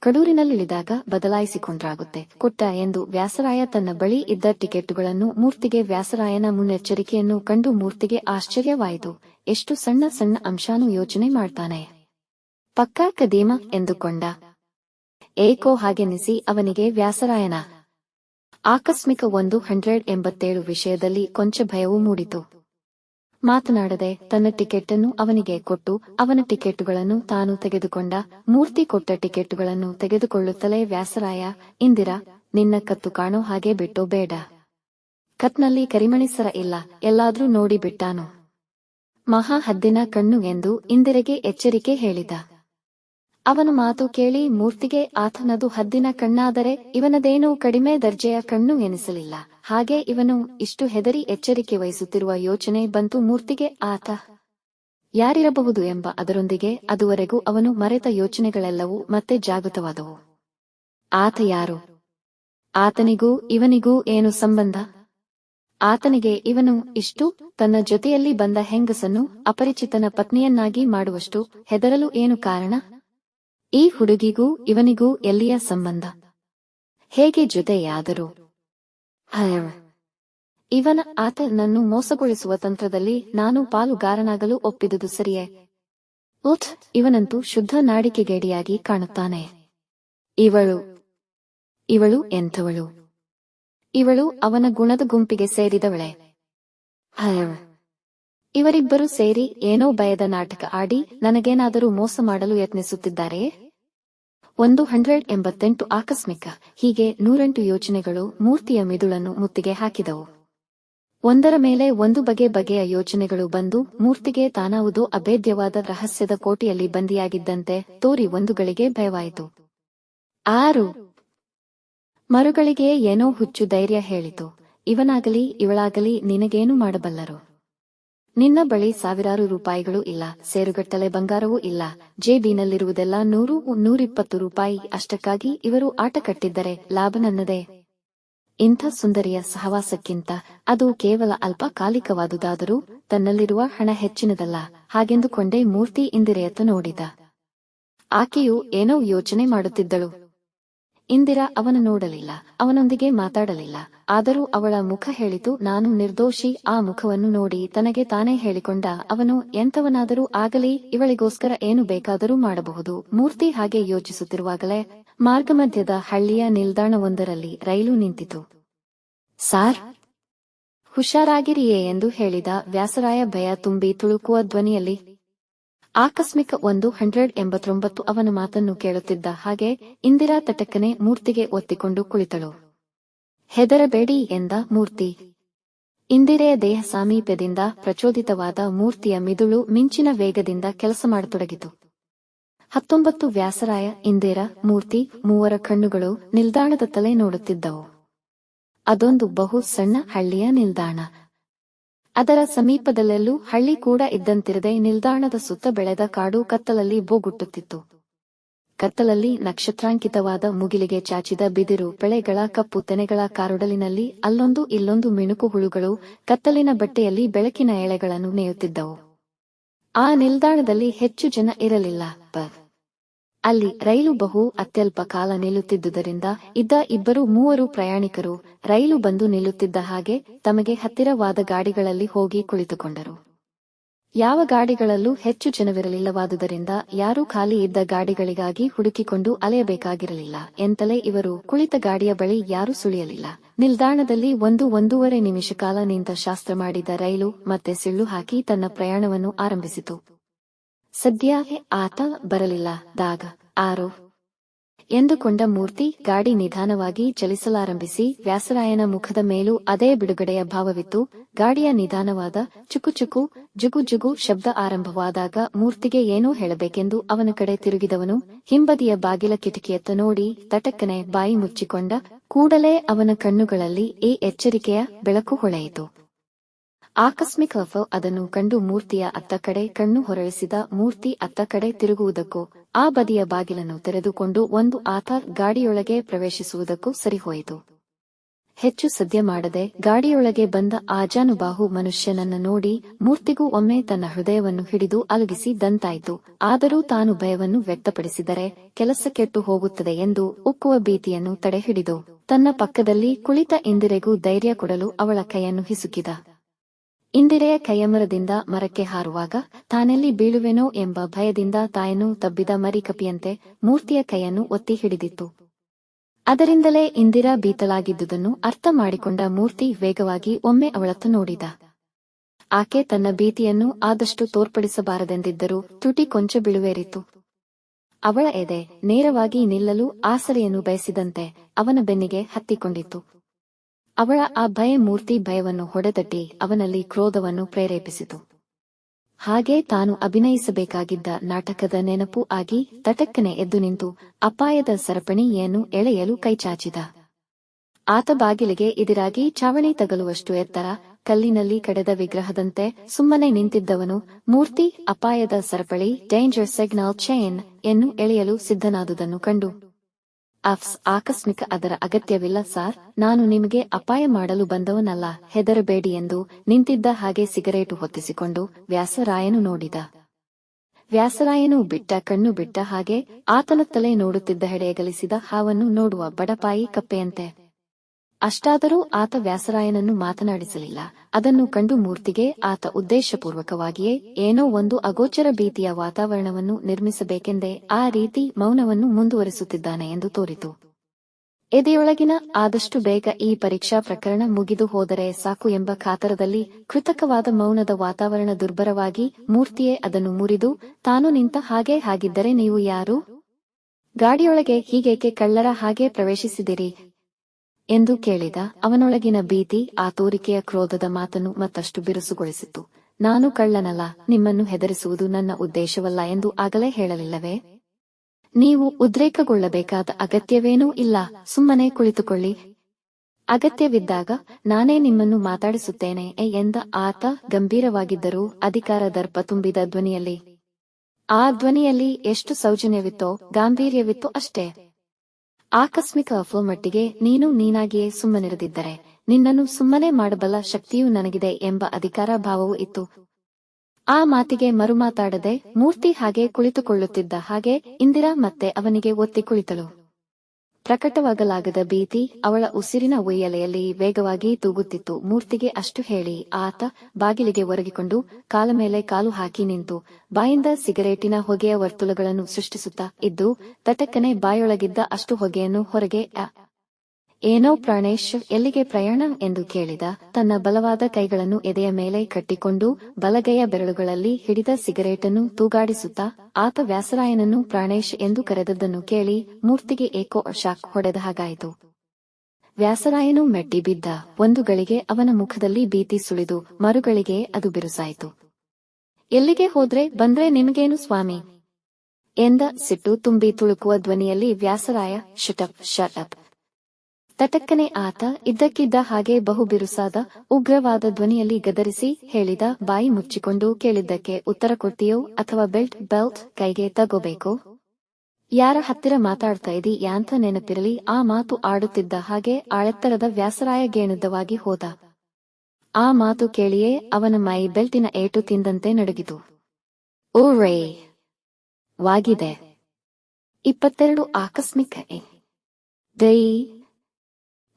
ಕಡೂರಿನಲ್ಲಿಳಿದಾಗ ಬದಲಾಯಿಸಿಕೊಂಡ್ರಾಗುತ್ತೆ. ಕೊಟ್ಟ ಎಂದು ವ್ಯಾಸರಾಯ ತನ್ನ ಬಳಿ ಇದ್ದ ಟಿಕೆಟ್ಟುಗಳನ್ನು ಮೂರ್ತಿಗೆ ವ್ಯಾಸರಾಯನ ಮುನ್ನೆಚ್ಚರಿಕೆಯನ್ನು ಕಂಡು ಮೂರ್ತಿಗೆ ಆಶ್ಚರ್ಯವಾಯಿತು. ಎಷ್ಟು ಸಣ್ಣ ಸಣ್ಣ ಅಂಶಾನು ಯೋಚನೆ ಮಾಡ್ತಾನೆ. ಪಕ್ಕಾ ಕದೀಮ ಎಂದುಕೊಂಡ. ಏಕೋ ಹಾಗೆನಿಸಿ ಅವನಿಗೆ ವ್ಯಾಸರಾಯನ. ಆಕಸ್ಮಿಕ ಒಂದು ಹಂಡ್ರೆಡ್ ಎಂಬತ್ತೇಳು ವಿಷಯದಲ್ಲಿ ಕೊಂಚ ಭಯವೂ ಮೂಡಿತು. ಮಾತನಾಡದೆ ತನ್ನ ಟಿಕೆಟ್ಟನ್ನು ಅವನಿಗೆ ಕೊಟ್ಟು ಅವನ ಟಿಕೆಟ್ಟುಗಳನ್ನು ತಾನು ತೆಗೆದುಕೊಂಡ, ಮೂರ್ತಿ ಕೊಟ್ಟ ಟಿಕೆಟ್ಟುಗಳನ್ನು ತೆಗೆದುಕೊಳ್ಳುತ್ತಲೇ ವ್ಯಾಸರಾಯ, ಇಂದಿರಾ, ನಿನ್ನ ಕತ್ತು ಕಾಣೋ ಹಾಗೆ ಬಿಟ್ಟೋ ಬೇಡ. ಕತ್ನಲ್ಲಿ ಕರಿಮಣಿಸರ ಇಲ್ಲ, ಎಲ್ಲಾದ್ರೂ ನೋಡಿ ಬಿಟ್ಟಾನು. ಮಹಾ ಹದ್ದಿನ ಕಣ್ಣು ಎಂದು ಇಂದಿರೆಗೆ ಎಚ್ಚರಿಕೆ ಹೇಳಿದ. ಅವನ ಮಾತು ಕೇಳಿ ಮೂರ್ತಿಗೆ, ಆತನದು ಹದ್ದಿನ ಕಣ್ಣಾದರೆ ಇವನದೇನೂ ಕಡಿಮೆ ದರ್ಜೆಯ ಕಣ್ಣು ಎನಿಸಲಿಲ್ಲ. ಹಾಗೆ ಇವನು ಇಷ್ಟು ಹೆದರಿ ಎಚ್ಚರಿಕೆ ವಹಿಸುತ್ತಿರುವ ಯೋಚನೆ ಬಂತು ಮೂರ್ತಿಗೆ, ಆತ ಯಾರಿರಬಹುದು ಎಂಬ ಅದರೊಂದಿಗೆ ಅದುವರೆಗೂ ಅವನು ಮರೆತ ಯೋಚನೆಗಳೆಲ್ಲವೂ ಮತ್ತೆ ಜಾಗೃತವಾದವು. ಆತ ಯಾರು? ಆತನಿಗೂ ಇವನಿಗೂ ಏನು ಸಂಬಂಧ? ಆತನಿಗೆ ಇವನು ಇಷ್ಟು ತನ್ನ ಜೊತೆಯಲ್ಲಿ ಬಂದ ಹೆಂಗಸನ್ನು ಅಪರಿಚಿತನ ಪತ್ನಿಯನ್ನಾಗಿ ಮಾಡುವಷ್ಟು ಹೆದರಲು ಏನು ಕಾರಣ? ಈ ಹುಡುಗಿಗೂ ಇವನಿಗೂ ಎಲ್ಲಿಯ ಸಂಬಂಧ? ಹೇಗೆ ಜೊತೆಯಾದರು. ಇವನ ಆತನನ್ನು ಮೋಸಗೊಳಿಸುವ ತಂತ್ರದಲ್ಲಿ ನಾನು ಪಾಲುಗಾರನಾಗಲು ಒಪ್ಪಿದುದು ಸರಿಯೇ? ಉತ್ ಇವನಂತೂ ಶುದ್ಧ ನಾಡಿಕೆಗೇಡಿಯಾಗಿ ಕಾಣುತ್ತಾನೆ. ಇವಳು ಇವಳು ಎಂಥವಳು? ಇವಳು ಅವನ ಗುಣದ ಗುಂಪಿಗೆ ಸೇರಿದವಳೆ. ಇವರಿಬ್ಬರು ಸೇರಿ ಏನೋ ಭಯದ ನಾಟಕ ಆಡಿ ನನಗೇನಾದರೂ ಮೋಸ ಮಾಡಲು ಯತ್ನಿಸುತ್ತಿದ್ದಾರೆಯೇ? ಒಂದು ಹಂಡ್ರೆಡ್ ಎಂಬತ್ತೆಂಟು ಆಕಸ್ಮಿಕ ಹೀಗೆ ನೂರೆಂಟು ಯೋಚನೆಗಳು ಮೂರ್ತಿಯ ಮಿದುಳನ್ನು ಮುತ್ತಿಗೆ ಹಾಕಿದವು. ಒಂದರ ಮೇಲೆ ಒಂದು ಬಗೆ ಬಗೆಯ ಯೋಚನೆಗಳು ಬಂದು ಮೂರ್ತಿಗೆ ತಾನಾವುದು ಅಭೇದ್ಯವಾದ ರಹಸ್ಯದ ಕೋಟೆಯಲ್ಲಿ ಬಂದಿಯಾಗಿದ್ದಂತೆ ತೋರಿ ಒಂದುಗಳಿಗೆ ಭಯವಾಯಿತು. ಆರು, ಮರುಗಳಿಗೆ ಏನೋ ಹುಚ್ಚು ಧೈರ್ಯ ಹೇಳಿತು. ಇವನಾಗಲಿ, ಇವಳಾಗಲಿ ನಿನಗೇನು ಮಾಡಬಲ್ಲರು. ನಿನ್ನ ಬಳಿ ಸಾವಿರಾರು ರೂಪಾಯಿಗಳು ಇಲ್ಲ, ಸೇರುಗಟ್ಟಲೆ ಬಂಗಾರವೂ ಇಲ್ಲ. ಜೇಬಿನಲ್ಲಿರುವುದೆಲ್ಲ ನೂರು, ನೂರಿಪ್ಪತ್ತು ರೂಪಾಯಿ. ಅಷ್ಟಕ್ಕಾಗಿ ಇವರು ಆಟ ಕಟ್ಟಿದ್ದರೆ ಲಾಭ ನನ್ನದೇ ಇಂಥ ಸುಂದರಿಯ ಸಹವಾಸಕ್ಕಿಂತ ಅದು ಕೇವಲ ಅಲ್ಪಕಾಲಿಕವಾದುದಾದರೂ ತನ್ನಲ್ಲಿರುವ ಹಣ ಹೆಚ್ಚಿನದಲ್ಲ. ಹಾಗೆಂದುಕೊಂಡೇ ಮೂರ್ತಿ ಇಂದಿರೆಯತ್ತ ನೋಡಿದ. ಆಕೆಯು ಏನೋ ಯೋಚನೆ ಮಾಡುತ್ತಿದ್ದಳು. ಇಂದಿರಾ ಅವನ ನೋಡಲಿಲ್ಲ, ಅವನೊಂದಿಗೆ ಮಾತಾಡಲಿಲ್ಲ. ಆದರೂ ಅವಳ ಮುಖ ಹೇಳಿತು, ನಾನು ನಿರ್ದೋಷಿ, ಆ ಮುಖವನ್ನು ನೋಡಿ ತನಗೆ ತಾನೇ ಹೇಳಿಕೊಂಡ. ಅವನು ಎಂಥವನಾದರೂ ಆಗಲಿ, ಇವಳಿಗೋಸ್ಕರ ಏನು ಬೇಕಾದರೂ ಮಾಡಬಹುದು. ಮೂರ್ತಿ ಹಾಗೆ ಯೋಚಿಸುತ್ತಿರುವಾಗಲೇ ಮಾರ್ಗಮಧ್ಯದ ಹಳ್ಳಿಯ ನಿಲ್ದಾಣವೊಂದರಲ್ಲಿ ರೈಲು ನಿಂತಿತು. ಸಾರ್, ಹುಷಾರಾಗಿರಿಯೇ ಎಂದು ಹೇಳಿದ ವ್ಯಾಸರಾಯ ಭಯ ತುಂಬಿ ತುಳುಕುವ ಧ್ವನಿಯಲ್ಲಿ ಆಕಸ್ಮಿಕ ಒಂದು ಹಂಡ್ರೆಡ್ ಎಂಬತ್ತೊಂಬತ್ತು ಅವನ ಮಾತನ್ನು ಕೇಳುತ್ತಿದ್ದ ಹಾಗೆ ಇಂದಿರಾ ತಟಕನೆ ಮೂರ್ತಿಗೆ ಒತ್ತಿಕೊಂಡು ಕುಳಿತಳು. ಹೆದರಬೇಡಿ ಎಂದ ಮೂರ್ತಿ. ಇಂದಿರೆಯ ದೇಹ ಸಾಮೀಪ್ಯದಿಂದ ಪ್ರಚೋದಿತವಾದ ಮೂರ್ತಿಯ ಮಿದುಳು ಮಿಂಚಿನ ವೇಗದಿಂದ ಕೆಲಸ ಮಾಡತೊಡಗಿತು. ಹತ್ತೊಂಬತ್ತು ವ್ಯಾಸರಾಯ ಇಂದಿರ, ಮೂರ್ತಿ, ಮೂವರ ಕಣ್ಣುಗಳು ನಿಲ್ದಾಣದ ತಲೆ ನೋಡುತ್ತಿದ್ದವು. ಅದೊಂದು ಬಹು ಸಣ್ಣ ಹಳ್ಳಿಯ ನಿಲ್ದಾಣ. ಅದರ ಸಮೀಪದಲ್ಲೆಲ್ಲೂ ಹಳ್ಳಿ ಕೂಡ ಇದ್ದಂತಿರದೆ ನಿಲ್ದಾಣದ ಸುತ್ತ ಬೆಳೆದ ಕಾಡು ಕತ್ತಲಲ್ಲಿ ಬೋಗುಟ್ಟುತ್ತಿತ್ತು ಕತ್ತಲಲ್ಲಿ ನಕ್ಷತ್ರಾಂಕಿತವಾದ ಮುಗಿಲಿಗೆ ಚಾಚಿದ ಬಿದಿರು ಬೆಳೆಗಳ ಕಪ್ಪು ತೆನೆಗಳ ಕಾರುಡಲಿನಲ್ಲಿ ಅಲ್ಲೊಂದು ಇಲ್ಲೊಂದು ಮಿಣುಕು ಹುಳುಗಳು ಕತ್ತಲಿನ ಬಟ್ಟೆಯಲ್ಲಿ ಬೆಳಕಿನ ಎಳೆಗಳನ್ನು ನೇಯುತ್ತಿದ್ದವು. ಆ ನಿಲ್ದಾಣದಲ್ಲಿ ಹೆಚ್ಚು ಜನ ಇರಲಿಲ್ಲ. ಅಲ್ಲಿ ರೈಲು ಬಹು ಅತ್ಯಲ್ಪ ಕಾಲ ನಿಲ್ಲುತ್ತಿದ್ದುದರಿಂದ ಇದ್ದ ಇಬ್ಬರು ಮೂವರು ಪ್ರಯಾಣಿಕರು ರೈಲು ಬಂದು ನಿಲ್ಲುತ್ತಿದ್ದ ಹಾಗೆ ತಮಗೆ ಹತ್ತಿರವಾದ ಗಾಡಿಗಳಲ್ಲಿ ಹೋಗಿ ಕುಳಿತುಕೊಂಡರು. ಯಾವ ಗಾಡಿಗಳಲ್ಲೂ ಹೆಚ್ಚು ಜನವಿರಲಿಲ್ಲವಾದುದರಿಂದ ಯಾರೂ ಖಾಲಿ ಇದ್ದ ಗಾಡಿಗಳಿಗಾಗಿ ಹುಡುಕಿಕೊಂಡು ಅಲೆಯಬೇಕಾಗಿರಲಿಲ್ಲ ಎಂತಲೇ ಇವರು ಕುಳಿತ ಗಾಡಿಯ ಬಳಿ ಯಾರೂ ಸುಳಿಯಲಿಲ್ಲ. ನಿಲ್ದಾಣದಲ್ಲಿ ಒಂದು ಒಂದೂವರೆ ನಿಮಿಷ ಕಾಲ ನಿಂತ ಶಾಸ್ತ್ರ ಮಾಡಿದ ರೈಲು ಮತ್ತೆ ಸಿಳ್ಳು ಹಾಕಿ ತನ್ನ ಪ್ರಯಾಣವನ್ನು ಆರಂಭಿಸಿತು. ಸದ್ಯ ಆತ ಬರಲಿಲ್ಲ. ದಾಗ ಆರೋ ಎಂದುಕೊಂಡ ಮೂರ್ತಿ ಗಾಡಿ ನಿಧಾನವಾಗಿ ಚಲಿಸಲಾರಂಭಿಸಿ ವ್ಯಾಸರಾಯನ ಮುಖದ ಮೇಲೂ ಅದೇ ಬಿಡುಗಡೆಯ ಭಾವವಿತ್ತು. ಗಾಡಿಯ ನಿಧಾನವಾದ ಚುಕು ಚುಕು ಜುಗು ಜುಗು ಶಬ್ದ ಆರಂಭವಾದಾಗ ಮೂರ್ತಿಗೆ ಏನೋ ಹೇಳಬೇಕೆಂದು ಅವನ ಕಡೆ ತಿರುಗಿದವನು. ಹಿಂಬದಿಯ ಬಾಗಿಲ ಕಿಟಕಿಯತ್ತ ನೋಡಿ ತಟಕ್ಕನೆ ಬಾಯಿ ಮುಚ್ಚಿಕೊಂಡ ಕೂಡಲೇ ಅವನ ಕಣ್ಣುಗಳಲ್ಲಿ ಈ ಎಚ್ಚರಿಕೆಯ ಬೆಳಕು ಹೊಳೆಯಿತು. ಆಕಸ್ಮಿಕ ಅದನ್ನು ಕಂಡು ಮೂರ್ತಿಯ ಅತ್ತ ಕಡೆ ಕಣ್ಣು ಹೊರಳಿಸಿದ ಮೂರ್ತಿ ಅತ್ತ ಕಡೆ ತಿರುಗುವುದಕ್ಕೂ ಆ ಬದಿಯ ಬಾಗಿಲನ್ನು ತೆರೆದುಕೊಂಡು ಒಂದು ಆತ ಗಾಡಿಯೊಳಗೆ ಪ್ರವೇಶಿಸುವುದಕ್ಕೂ ಸರಿಹೋಯಿತು. ಹೆಚ್ಚು ಸದ್ಯ ಮಾಡದೆ ಗಾಡಿಯೊಳಗೆ ಬಂದ ಆಜಾನುಬಾಹು ಮನುಷ್ಯನನ್ನು ನೋಡಿ ಮೂರ್ತಿಗೂ ಒಮ್ಮೆ ತನ್ನ ಹೃದಯವನ್ನು ಹಿಡಿದು ಅಲಗಿಸಿ ದಂತಾಯಿತು. ಆದರೂ ತಾನು ಭಯವನ್ನು ವ್ಯಕ್ತಪಡಿಸಿದರೆ ಕೆಲಸ ಕೆಟ್ಟು ಹೋಗುತ್ತದೆ ಎಂದು ಉಕ್ಕುವ ಭೀತಿಯನ್ನು ತಡೆಹಿಡಿದು ತನ್ನ ಪಕ್ಕದಲ್ಲಿ ಕುಳಿತ ಇಂದಿರೆಗೂ ಧೈರ್ಯ ಕೊಡಲು ಅವಳ ಕೈಯನ್ನು ಹಿಸುಕಿದ. ಇಂದಿರೆಯ ಕೈಯಮರದಿಂದ ಮರಕ್ಕೆ ಹಾರುವಾಗ, ತಾನೆಲ್ಲಿ ಬೀಳುವೆನೋ ಎಂಬ ಭಯದಿಂದ ತಾಯನು ತಬ್ಬಿದ ಮರಿಕಪಿಯಂತೆ ಮೂರ್ತಿಯ ಕೈಯನ್ನು ಒತ್ತಿ ಹಿಡಿದಿತ್ತು. ಅದರಿಂದಲೇ ಇಂದಿರಾ ಬೀತಲಾಗಿದ್ದುದನ್ನು ಅರ್ಥ ಮಾಡಿಕೊಂಡ ಮೂರ್ತಿ ವೇಗವಾಗಿ ಒಮ್ಮೆ ಅವಳತ್ತ ನೋಡಿದ. ಆಕೆ ತನ್ನ ಭೀತಿಯನ್ನು ಆದಷ್ಟು ತೋರ್ಪಡಿಸಬಾರದೆಂದಿದ್ದರೂ ತುಟಿ ಕೊಂಚ ಬಿಳುವೇರಿತು ಅವಳ ಎದೆ ನೇರವಾಗಿ ನಿಲ್ಲಲು ಆಸರೆಯನ್ನು ಬಯಸಿದಂತೆ ಅವನ ಬೆನ್ನಿಗೆ ಹತ್ತಿಕೊಂಡಿತು ಅವಳ ಆ ಭಯ ಮೂರ್ತಿ ಭಯವನ್ನು ಹೊಡೆದಟ್ಟಿ ಅವನಲ್ಲಿ ಕ್ರೋಧವನ್ನು ಪ್ರೇರೇಪಿಸಿತು. ಹಾಗೆ ತಾನು ಅಭಿನಯಿಸಬೇಕಾಗಿದ್ದ ನಾಟಕದ ನೆನಪು ಆಗಿ ತಟಕ್ಕನೆ ಎದ್ದು ನಿಂತು ಅಪಾಯದ ಸರಪಣಿಯನ್ನು ಎಳೆಯಲು ಕೈಚಾಚಿದ. ಆತ ಬಾಗಿಲಿಗೆ ಎದುರಾಗಿ ಚಾವಣಿ ತಗಲುವಷ್ಟು ಎತ್ತರ ಕಲ್ಲಿನಲ್ಲಿ ಕಡೆದ ವಿಗ್ರಹದಂತೆ ಸುಮ್ಮನೆ ನಿಂತಿದ್ದವನು ಮೂರ್ತಿ ಅಪಾಯದ ಸರಪಳಿ ಡೇಂಜರ್ ಸಿಗ್ನಲ್ ಚೈನ್ ಎನ್ನು ಎಳೆಯಲು ಸಿದ್ಧನಾದುದನ್ನು ಕಂಡು. ಅಫ್ಸ್ ಆಕಸ್ಮಿಕ ಅದರ ಅಗತ್ಯವಿಲ್ಲ, ಸಾರ್, ನಾನು ನಿಮಗೆ ಅಪಾಯ ಮಾಡಲು ಬಂದವನಲ್ಲ, ಹೆದರಬೇಡಿ ಎಂದು ನಿಂತಿದ್ದ ಹಾಗೆ ಸಿಗರೇಟು ಹೊತ್ತಿಸಿಕೊಂಡು ವ್ಯಾಸರಾಯನು ನೋಡಿದ. ವ್ಯಾಸರಾಯನು ಬಿಟ್ಟ ಕಣ್ಣು ಬಿಟ್ಟ ಹಾಗೆ ಆತನ ತಲೆ ನೋಡುತ್ತಿದ್ದ ಹೆಡೆಯಗಲಿಸಿದ ಹಾವನ್ನು ನೋಡುವ ಬಡಪಾಯಿ ಕಪ್ಪೆಯಂತೆ. ಅಷ್ಟಾದರೂ ಆತ ವ್ಯಾಸರಾಯನನ್ನು ಮಾತನಾಡಿಸಲಿಲ್ಲ. ಅದನ್ನು ಕಂಡು ಮೂರ್ತಿಗೆ ಆತ ಉದ್ದೇಶಪೂರ್ವಕವಾಗಿಯೇ, ಏನೋ ಒಂದು ಅಗೋಚರ ಭೀತಿಯ ವಾತಾವರಣವನ್ನು ನಿರ್ಮಿಸಬೇಕೆಂದೇ ಆ ರೀತಿ ಮೌನವನ್ನು ಮುಂದುವರಿಸುತ್ತಿದ್ದಾನೆ ಎಂದು ತೋರಿತು. ಎದೆಯೊಳಗಿನ ಆದಷ್ಟು ಬೇಗ ಈ ಪರೀಕ್ಷಾ ಪ್ರಕರಣ ಮುಗಿದು ಹೋದರೆ ಸಾಕು ಎಂಬ ಖಾತರದಲ್ಲಿ ಕೃತಕವಾದ ಮೌನದ ವಾತಾವರಣ ದುರ್ಬರವಾಗಿ ಮೂರ್ತಿಯೇ ಅದನ್ನು ಮುರಿದು, ತಾನು ನಿಂತ ಹಾಗೆ ಹಾಗಿದ್ದರೆ ನೀವು ಯಾರು? ಗಾಡಿಯೊಳಗೆ ಹೀಗೇಕೆ ಕಳ್ಳರ ಹಾಗೆ ಪ್ರವೇಶಿಸಿದಿರಿ? ಎಂದು ಕೇಳಿದ ಅವನೊಳಗಿನ ಭೀತಿ ಆ ತೋರಿಕೆಯ ಕ್ರೋಧದ ಮಾತನ್ನು ಮತ್ತಷ್ಟು ಬಿರುಸುಗೊಳಿಸಿತು. ನಾನು ಕಳ್ಳನಲ್ಲ, ನಿಮ್ಮನ್ನು ಹೆದರಿಸುವುದು ನನ್ನ ಉದ್ದೇಶವಲ್ಲ ಎಂದು ಆಗಲೇ ಹೇಳಲಿಲ್ಲವೇ? ನೀವು ಉದ್ರೇಕಗೊಳ್ಳಬೇಕಾದ ಅಗತ್ಯವೇನೂ ಇಲ್ಲ, ಸುಮ್ಮನೆ ಕುಳಿತುಕೊಳ್ಳಿ. ಅಗತ್ಯವಿದ್ದಾಗ ನಾನೇ ನಿಮ್ಮನ್ನು ಮಾತಾಡಿಸುತ್ತೇನೆ ಎಂದ ಆತ ಗಂಭೀರವಾಗಿದ್ದರೂ ಅಧಿಕಾರ ದರ್ಪ ತುಂಬಿದ ಧ್ವನಿಯಲ್ಲಿ. ಆ ಧ್ವನಿಯಲ್ಲಿ ಎಷ್ಟು ಸೌಜನ್ಯವಿತ್ತೋ, ಗಾಂಭೀರ್ಯವಿತ್ತೋ ಅಷ್ಟೇ. ಆಕಸ್ಮಿಕ ಮಟ್ಟಿಗೆ ನೀನು ನೀನಾಗಿಯೇ ಸುಮ್ಮನಿರದಿದ್ದರೆ, ನಿನ್ನನ್ನು ಸುಮ್ಮನೆ ಮಾಡಬಲ್ಲ ಶಕ್ತಿಯೂ ನನಗಿದೆ ಎಂಬ ಅಧಿಕಾರ ಭಾವವೂ ಇತ್ತು. ಆ ಮಾತಿಗೆ ಮರುಮಾತಾಡದೆ ಮೂರ್ತಿ ಹಾಗೆ ಕುಳಿತುಕೊಳ್ಳುತ್ತಿದ್ದ ಹಾಗೆ ಇಂದಿರಾ ಮತ್ತೆ ಅವನಿಗೆ ಒತ್ತಿ ಕುಳಿತಳು. ಪ್ರಕಟವಾಗಲಾಗದ ಭೀತಿ ಅವಳ ಉಸಿರಿನ ಒಯ್ಯಲೆಯಲ್ಲಿ ವೇಗವಾಗಿ ತೂಗುತ್ತಿತ್ತು. ಮೂರ್ತಿಗೆ ಅಷ್ಟು ಹೇಳಿ ಆತ ಬಾಗಿಲಿಗೆ ಒರಗಿಕೊಂಡು ಕಾಲ ಮೇಲೆ ಕಾಲು ಹಾಕಿ ನಿಂತು. ಬಾಯಿಂದ ಸಿಗರೇಟಿನ ಹೊಗೆಯ ವರ್ತುಲಗಳನ್ನು ಸೃಷ್ಟಿಸುತ್ತಾ ಇದ್ದು, ತಟಕ್ಕನೆ ಬಾಯೊಳಗಿದ್ದ ಅಷ್ಟು ಹೊಗೆಯನ್ನು ಹೊರಗೆ ಏನೋ ಪ್ರಾಣೇಶ್ ಎಲ್ಲಿಗೆ ಪ್ರಯಾಣ ಎಂದು ಕೇಳಿದ, ತನ್ನ ಬಲವಾದ ಕೈಗಳನ್ನು ಎದೆಯ ಮೇಲೆ ಕಟ್ಟಿಕೊಂಡು ಬಲಗೈಯ ಬೆರಳುಗಳಲ್ಲಿ ಹಿಡಿದ ಸಿಗರೇಟನ್ನು ತೂಗಾಡಿಸುತ್ತಾ, ಆತ ವ್ಯಾಸರಾಯನನ್ನು ಪ್ರಾಣೇಶ್ ಎಂದು ಕರೆದದ್ದನ್ನು ಕೇಳಿ ಮೂರ್ತಿಗೆ ಏಕೋ ಶಾಕ್ ಹೊಡೆದ ಹಾಗಾಯಿತು. ವ್ಯಾಸರಾಯನು ಮೆಟ್ಟಿ ಬಿದ್ದ, ಒಂದು ಗಳಿಗೆ ಅವನ ಮುಖದಲ್ಲಿ ಭೀತಿ ಸುಳಿದು ಮರುಗಳಿಗೆ ಅದು ಬಿರುಸಾಯಿತು. ಎಲ್ಲಿಗೆ ಹೋದ್ರೆ ಬಂದ್ರೆ ನಿಮಗೇನು ಸ್ವಾಮಿ? ಎಂದ ಸಿಟ್ಟು ತುಂಬಿ ತುಳುಕುವ ಧ್ವನಿಯಲ್ಲಿ ವ್ಯಾಸರಾಯ ಶಟಪ್ ಶಟಪ್ ತಟಕ್ಕನೆ ಆತ ಇದ್ದಕ್ಕಿದ್ದ ಹಾಗೆ ಬಹು ಬಿರುಸಾದ, ಉಗ್ರವಾದ ಧ್ವನಿಯಲ್ಲಿ ಗದರಿಸಿ ಹೇಳಿದ, ಬಾಯಿ ಮುಚ್ಚಿಕೊಂಡು ಕೇಳಿದ್ದಕ್ಕೆ ಉತ್ತರ ಕೊಡ್ತೀಯೋ ಅಥವಾ ಬೆಲ್ಟ್ ಬೆಲ್ಟ್ ಕೈಗೆ ತಗೋಬೇಕು? ಯಾರ ಹತ್ತಿರ ಮಾತಾಡ್ತಾ ಇದಿ ಯಾಂತ ನೆನಪಿರಲಿ, ಆ ಮಾತು ಆಡುತ್ತಿದ್ದ ಹಾಗೆ ಆಳೆತ್ತರದ ವ್ಯಾಸರಾಯ ಗೇಣುದ್ದವಾಗಿ ಹೋದ. ಆ ಮಾತು ಕೇಳಿಯೇ ಅವನ ಮೈ ಬೆಲ್ಟಿನ ಏಟು ತಿಂದಂತೆ ನಡುಗಿತು. ಓ ರೇ! ವಾಗಿದೆ. ಇಪ್ಪತ್ತೆರಡು ಆಕಸ್ಮಿಕ ಎ.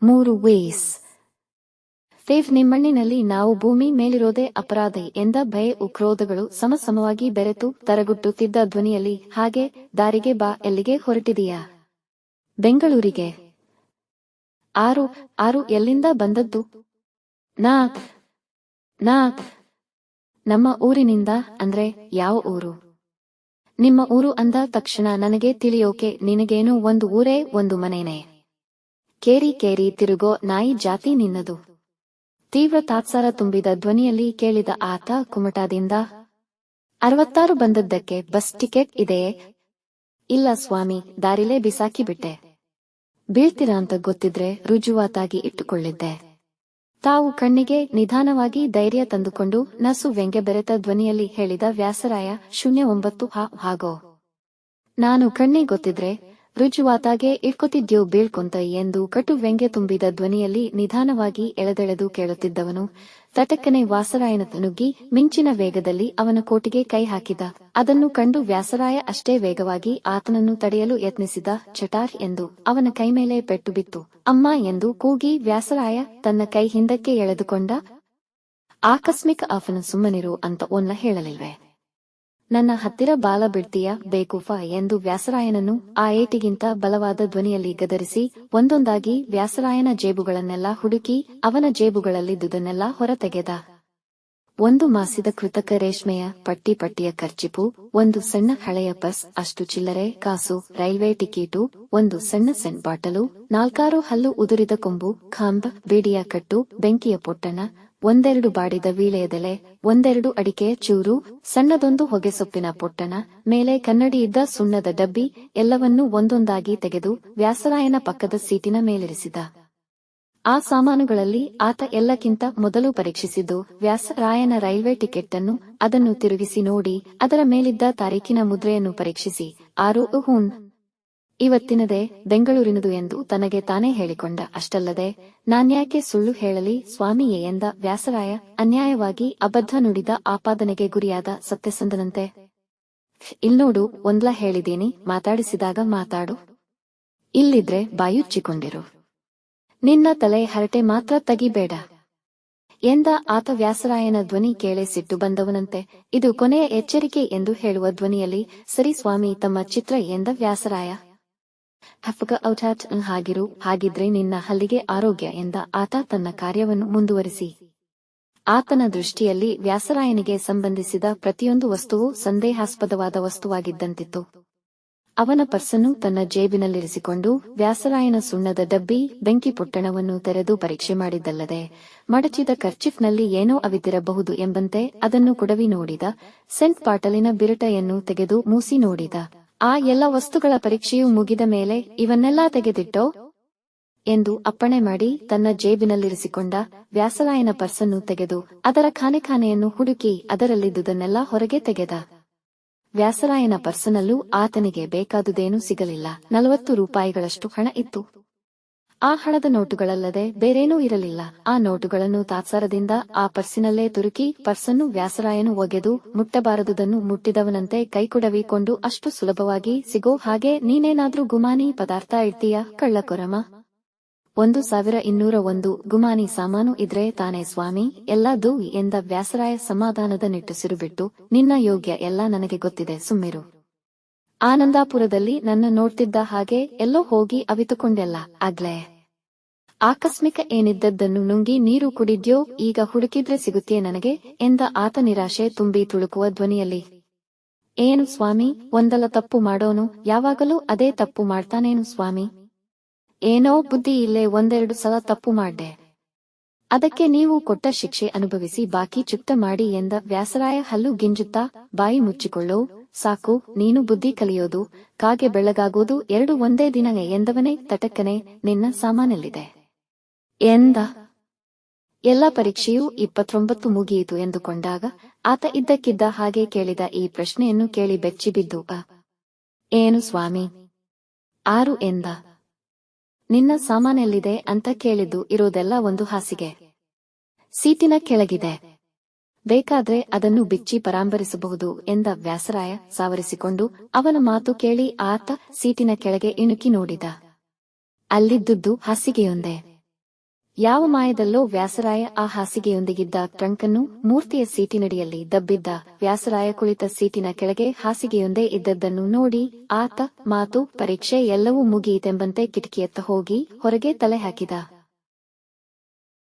ಮೂರು ವೇಸ್ ಫೇವ್ ನಿಮ್ಮಣ್ಣಿನಲ್ಲಿ ನಾವು ಭೂಮಿ ಮೇಲಿರೋದೇ ಅಪರಾಧಿ ಎಂದ ಭಯ ಉಕ್ರೋಧಗಳು ಸಮಸಮವಾಗಿ ಬೆರೆತು ತರಗುಟ್ಟುತ್ತಿದ್ದ ಧ್ವನಿಯಲ್ಲಿ, ಹಾಗೆ, ದಾರಿಗೆ ಬಾ, ಎಲ್ಲಿಗೆ ಹೊರಟಿದೀಯಾ? ಬೆಂಗಳೂರಿಗೆ. ಆರು ಆರು, ಎಲ್ಲಿಂದ ಬಂದದ್ದು? ನಾ ನಾ, ನಮ್ಮ ಊರಿನಿಂದ, ಅಂದ್ರೆ ಯಾವ ಊರು? ನಿಮ್ಮ ಊರು ಅಂದ ತಕ್ಷಣ ನನಗೆ ತಿಳಿಯೋಕೆ ನಿನಗೇನು ಒಂದು ಊರೇ, ಒಂದು ಮನೆನೇ. ಕೇರಿ ಕೇರಿ ತಿರುಗೋ ನಾಯಿ ಜಾತಿ ನಿನ್ನದು. ತೀವ್ರ ತಾತ್ಸಾರ ತುಂಬಿದ ಧ್ವನಿಯಲ್ಲಿ ಕೇಳಿದ ಆತ ಕುಮಟಾದಿಂದ, ಅರವತ್ತಾರು ಬಂದದ್ದಕ್ಕೆ ಬಸ್ ಟಿಕೆಟ್ ಇದೆಯೇ? ಇಲ್ಲ ಸ್ವಾಮಿ, ದಾರಿಲೇ ಬಿಸಾಕಿ ಬಿಟ್ಟೆ. ಬೀಳ್ತೀರಾ ಅಂತ ಗೊತ್ತಿದ್ರೆ ರುಜುವಾತಾಗಿ ಇಟ್ಟುಕೊಳ್ಳಿದ್ದೆ. ತಾವು ಕಣ್ಣಿಗೆ ನಿಧಾನವಾಗಿ ಧೈರ್ಯ ತಂದುಕೊಂಡು ನಸು ವ್ಯಂಗ್ಯ ಬೆರೆತ ಧ್ವನಿಯಲ್ಲಿ ಹೇಳಿದ ವ್ಯಾಸರಾಯ ಶೂನ್ಯ ಒಂಬತ್ತು ಹಾ, ಹಾಗೋ. ನಾನು ಕಣ್ಣಿ ಗೊತ್ತಿದ್ರೆ ರುಜುವಾತಾಗೆ ಇಟ್ಕೊತಿದ್ಯೋ ಬೀಳ್ಕೊಂತ ಎಂದು ಕಟು ವ್ಯಂಗ್ಯ ತುಂಬಿದ ಧ್ವನಿಯಲ್ಲಿ ನಿಧಾನವಾಗಿ ಎಳೆದೆಳೆದು ಕೇಳುತ್ತಿದ್ದವನು. ತಟಕ್ಕನೆ ವಾಸರಾಯನ ನುಗ್ಗಿ ಮಿಂಚಿನ ವೇಗದಲ್ಲಿ ಅವನ ಕೋಟಿಗೆ ಕೈ ಹಾಕಿದ. ಅದನ್ನು ಕಂಡು ವ್ಯಾಸರಾಯ ಅಷ್ಟೇ ವೇಗವಾಗಿ ಆತನನ್ನು ತಡೆಯಲು ಯತ್ನಿಸಿದ ಚಟಾರ್ ಎಂದು ಅವನ ಕೈ ಮೇಲೆ ಪೆಟ್ಟು ಬಿತ್ತು. ಅಮ್ಮ ಎಂದು ಕೂಗಿ ವ್ಯಾಸರಾಯ ತನ್ನ ಕೈ ಹಿಂದಕ್ಕೆ ಎಳೆದುಕೊಂಡ, ಆಕಸ್ಮಿಕ ಆಫನ ಸುಮ್ಮನಿರು ಅಂತ ಒನ್ನ ಹೇಳಲಿಲ್ವೇ? ನನ್ನ ಹತ್ತಿರ ಬಾಲ ಬಿಡ್ತೀಯ? ಬೇಕೂಫ ಎಂದು ವ್ಯಾಸರಾಯನನ್ನು ಆ ಏಟಿಗಿಂತ ಬಲವಾದ ಧ್ವನಿಯಲ್ಲಿ ಗದರಿಸಿ, ಒಂದೊಂದಾಗಿ ವ್ಯಾಸರಾಯನ ಜೇಬುಗಳನ್ನೆಲ್ಲ ಹುಡುಕಿ, ಅವನ ಜೇಬುಗಳಲ್ಲಿದ್ದುದನ್ನೆಲ್ಲ ಹೊರತೆಗೆದ. ಒಂದು ಮಾಸಿದ ಕೃತಕ ರೇಷ್ಮೆಯ ಪಟ್ಟಿ ಪಟ್ಟಿಯ ಖರ್ಚಿಪು, ಒಂದು ಸಣ್ಣ ಹಳೆಯ ಬಸ್ ಅಷ್ಟು ಚಿಲ್ಲರೆ, ಕಾಸು, ರೈಲ್ವೆ ಟಿಕೆಟು, ಒಂದು ಸಣ್ಣ ಸೆಂಟ್ ಬಾಟಲು, ನಾಲ್ಕಾರು ಹಲ್ಲು ಉದುರಿದ ಕೊಂಬು, ಖಾಂಬ್, ಬೀಡಿಯ ಕಟ್ಟು, ಬೆಂಕಿಯ ಪೊಟ್ಟಣ ಒಂದೆರಡು ಬಾಡಿದ ವೀಳೆಯದೆಲೆ, ಒಂದೆರಡು ಅಡಿಕೆಯ ಚೂರು, ಸಣ್ಣದೊಂದು ಹೊಗೆಸೊಪ್ಪಿನ ಪೊಟ್ಟಣ, ಮೇಲೆ ಕನ್ನಡಿಯಿದ್ದ ಸುಣ್ಣದ ಡಬ್ಬಿ, ಎಲ್ಲವನ್ನೂ ಒಂದೊಂದಾಗಿ ತೆಗೆದು ವ್ಯಾಸರಾಯನ ಪಕ್ಕದ ಸೀಟಿನ ಮೇಲಿರಿಸಿದ. ಆ ಸಾಮಾನುಗಳಲ್ಲಿ ಆತ ಎಲ್ಲಕ್ಕಿಂತ ಮೊದಲು ಪರೀಕ್ಷಿಸಿದ್ದು ವ್ಯಾಸರಾಯನ ರೈಲ್ವೆ ಟಿಕೆಟ್ ಅನ್ನು ಅದನ್ನು ತಿರುಗಿಸಿ ನೋಡಿ, ಅದರ ಮೇಲಿದ್ದ ತಾರೀಖಿನ ಮುದ್ರೆಯನ್ನು ಪರೀಕ್ಷಿಸಿ, ಆರು ಹೂನ್ ಇವತ್ತಿನದೇ ಬೆಂಗಳೂರಿನದು ಎಂದು ತನಗೆ ತಾನೇ ಹೇಳಿಕೊಂಡ ಅಷ್ಟಲ್ಲದೆ ನಾನ್ಯಾಕೆ ಸುಳ್ಳು ಹೇಳಲಿ ಸ್ವಾಮಿಯೇ ಎಂದ ವ್ಯಾಸರಾಯ ಅನ್ಯಾಯವಾಗಿ ಅಬದ್ಧ ನುಡಿದ ಆಪಾದನೆಗೆ ಗುರಿಯಾದ ಸತ್ಯಸಂಧನಂತೆ. ಇಲ್ನೋಡು ಒಂದ್ಲ ಹೇಳಿದೀನಿ, ಮಾತಾಡಿಸಿದಾಗ ಮಾತಾಡು. ಇಲ್ಲಿದ್ರೆ ಬಾಯುಚ್ಚಿಕೊಂಡಿರು. ನಿನ್ನ ತಲೆ ಹರಟೆ ಮಾತ್ರ ತಗಿಬೇಡ. ಎಂದ ಆತ ವ್ಯಾಸರಾಯನ ಧ್ವನಿ ಕೇಳೆ ಸಿಟ್ಟು ಬಂದವನಂತೆ. ಇದು ಕೊನೆಯ ಎಚ್ಚರಿಕೆ ಎಂದು ಹೇಳುವ ಧ್ವನಿಯಲ್ಲಿ, ಸರಿ ಸ್ವಾಮಿ ತಮ್ಮ ಚಿತ್ರ ಎಂದ ವ್ಯಾಸರಾಯ. ಹಫಗ ಔಟಾಟ್ ಹಾಗಿರು, ಹಾಗಿದ್ರೆ ನಿನ್ನ ಹಲ್ಲಿಗೆ ಆರೋಗ್ಯ ಎಂದ ಆತ ತನ್ನ ಕಾರ್ಯವನ್ನು ಮುಂದುವರಿಸಿ. ಆತನ ದೃಷ್ಟಿಯಲ್ಲಿ ವ್ಯಾಸರಾಯನಿಗೆ ಸಂಬಂಧಿಸಿದ ಪ್ರತಿಯೊಂದು ವಸ್ತುವು ಸಂದೇಹಾಸ್ಪದವಾದ ವಸ್ತುವಾಗಿದ್ದಂತಿತ್ತು. ಅವನ ಪರ್ಸನ್ನು ತನ್ನ ಜೇಬಿನಲ್ಲಿರಿಸಿಕೊಂಡು ವ್ಯಾಸರಾಯನ ಸುಣ್ಣದ ಡಬ್ಬಿ, ಬೆಂಕಿ ಪೊಟ್ಟಣವನ್ನು ತೆರೆದು ಪರೀಕ್ಷೆ ಮಾಡಿದ್ದಲ್ಲದೆ, ಮಡಚಿದ ಕರ್ಚಿಫ್ನಲ್ಲಿ ಏನೋ ಅವಿದ್ದಿರಬಹುದು ಎಂಬಂತೆ ಅದನ್ನು ಕೊಡವಿ ನೋಡಿದ, ಸೆಂಟ್ ಪಾಟಲಿನ ಬಿರುಟೆಯನ್ನು ತೆಗೆದು ಮೂಸಿ ನೋಡಿದ. ಆ ಎಲ್ಲ ವಸ್ತುಗಳ ಪರೀಕ್ಷೆಯು ಮುಗಿದ ಮೇಲೆ ಇವನ್ನೆಲ್ಲಾ ತೆಗೆದಿಟ್ಟೋ? ಎಂದು ಅಪ್ಪಣೆ ಮಾಡಿ ತನ್ನ ಜೇಬಿನಲ್ಲಿರಿಸಿಕೊಂಡ ವ್ಯಾಸರಾಯನ ಪರ್ಸನ್ನು ತೆಗೆದು ಅದರ ಖಾನೆ ಖಾನೆಯನ್ನು ಹುಡುಕಿ ಅದರಲ್ಲಿದ್ದುದನ್ನೆಲ್ಲ ಹೊರಗೆ ತೆಗೆದ. ವ್ಯಾಸರಾಯನ ಪರ್ಸನಲ್ಲೂ ಆತನಿಗೆ ಬೇಕಾದುದೇನೂ ಸಿಗಲಿಲ್ಲ. ನಲವತ್ತು ರೂಪಾಯಿಗಳಷ್ಟು ಹಣ ಇತ್ತು. ಆ ಹಣದ ನೋಟುಗಳಲ್ಲದೆ ಬೇರೇನೂ ಇರಲಿಲ್ಲ. ಆ ನೋಟುಗಳನ್ನು ತಾತ್ಸಾರದಿಂದ ಆ ಪರ್ಸಿನಲ್ಲೇ ತುರುಕಿ ಪರ್ಸನ್ನು ವ್ಯಾಸರಾಯನು ಒಗೆದು ಮುಟ್ಟಬಾರದುದನ್ನು ಮುಟ್ಟಿದವನಂತೆ ಕೈಕುಡವಿಕೊಂಡು ಅಷ್ಟು ಸುಲಭವಾಗಿ ಸಿಗೋ ಹಾಗೆ ನೀನೇನಾದ್ರೂ ಗುಮಾನಿ ಪದಾರ್ಥ ಇಡ್ತೀಯ? ಕಳ್ಳಕೊರಮ. ಒಂದು ಸಾವಿರ ಇನ್ನೂರ ಒಂದು ಗುಮಾನಿ ಸಾಮಾನು ಇದ್ರೆ ತಾನೇ ಸ್ವಾಮಿ. ಎಲ್ಲ ದೂ ಎಂದ ವ್ಯಾಸರಾಯ ಸಮಾಧಾನದ ನಿಟ್ಟುಸಿರು ಬಿಟ್ಟು, ನಿನ್ನ ಯೋಗ್ಯ ಎಲ್ಲ ನನಗೆ ಗೊತ್ತಿದೆ, ಸುಮ್ಮಿರು. ಆನಂದಾಪುರದಲ್ಲಿ ನನ್ನ ನೋಡ್ತಿದ್ದ ಹಾಗೆ ಎಲ್ಲೋ ಹೋಗಿ ಅವಿತುಕೊಂಡೆಲ್ಲ. ಆಗ್ಲೇ. ಆಕಸ್ಮಿಕ ಏನಿದ್ದದ್ದನ್ನು ನುಂಗಿ ನೀರು ಕುಡಿದ್ಯೋ, ಈಗ ಹುಡುಕಿದ್ರೆ ಸಿಗುತ್ತೇ ನನಗೆ ಎಂದ ಆತ ನಿರಾಶೆ ತುಂಬಿ ತುಳುಕುವ ಧ್ವನಿಯಲ್ಲಿ. ಏನು ಸ್ವಾಮಿ ಒಂದಲ ತಪ್ಪು ಮಾಡೋನು, ಯಾವಾಗಲೂ ಅದೇ ತಪ್ಪು ಮಾಡ್ತಾನೇನು ಸ್ವಾಮಿ? ಏನೋ ಬುದ್ಧಿ ಇಲ್ಲೇ ಒಂದೆರಡು ಸಲ ತಪ್ಪು ಮಾಡ್ದೆ. ಅದಕ್ಕೆ ನೀವು ಕೊಟ್ಟ ಶಿಕ್ಷೆ ಅನುಭವಿಸಿ ಬಾಕಿ ಚುಕ್ತ ಮಾಡಿ ಎಂದ ವ್ಯಾಸರಾಯ ಹಲ್ಲು ಗಿಂಜುತ್ತಾ, ಬಾಯಿ ಮುಚ್ಚಿಕೊಳ್ಳೋ ಸಾಕು, ನೀನು ಬುದ್ಧಿ ಕಲಿಯೋದು, ಕಾಗೆ ಬೆಳಗಾಗೋದು ಎರಡು ಒಂದೇ ದಿನನೇ ಎಂದವನೇ ತಟಕ್ಕನೆ ನಿನ್ನ ಸಾಮಾನಲ್ಲಿದೆ. ಎಂದ? ಎಲ್ಲ ಪರೀಕ್ಷೆಯೂ ಇಪ್ಪತ್ತೊಂಬತ್ತು ಮುಗಿಯಿತು ಎಂದುಕೊಂಡಾಗ ಆತ ಇದ್ದಕ್ಕಿದ್ದ ಹಾಗೆ ಕೇಳಿದ ಈ ಪ್ರಶ್ನೆಯನ್ನು ಕೇಳಿ ಬೆಚ್ಚಿಬಿದ್ದು, ಅ. ಏನು ಸ್ವಾಮಿ? ಆರು ಎಂದ? ನಿನ್ನ ಸಾಮಾನೆಲ್ಲಿದೆ ಅಂತ ಕೇಳಿದ್ದು ಇರೋದೆಲ್ಲ ಒಂದು ಹಾಸಿಗೆ. ಸೀಟಿನ ಕೆಳಗಿದೆ. ಬೇಕಾದ್ರೆ ಅದನ್ನು ಬಿಚ್ಚಿ ಪರಾಂಬರಿಸಬಹುದು ಎಂದ ವ್ಯಾಸರಾಯ ಸಾವರಿಸಿಕೊಂಡು ಅವನ ಮಾತು ಕೇಳಿ ಆತ ಸೀಟಿನ ಕೆಳಗೆ ಇಣುಕಿ ನೋಡಿದ. ಅಲ್ಲಿದ್ದುದು ಹಾಸಿಗೆಯೊಂದೇ. ಯಾವ ಮಾಯದಲ್ಲೋ ವ್ಯಾಸರಾಯ ಆ ಹಾಸಿಗೆಯೊಂದಿಗಿದ್ದ ಟ್ರಂಕನ್ನು ಮೂರ್ತಿಯ ಸೀಟಿನಡಿಯಲ್ಲಿ ದಬ್ಬಿದ್ದ ವ್ಯಾಸರಾಯ ಕುಳಿತ ಸೀಟಿನ ಕೆಳಗೆ ಹಾಸಿಗೆಯೊಂದೇ ಇದ್ದದ್ದನ್ನು ನೋಡಿ ಆತ ಮಾತು ಪರೀಕ್ಷೆ ಎಲ್ಲವೂ ಮುಗಿಯಿತೆಂಬಂತೆ ಕಿಟಕಿಯತ್ತ ಹೋಗಿ ಹೊರಗೆ ತಲೆ ಹಾಕಿದ.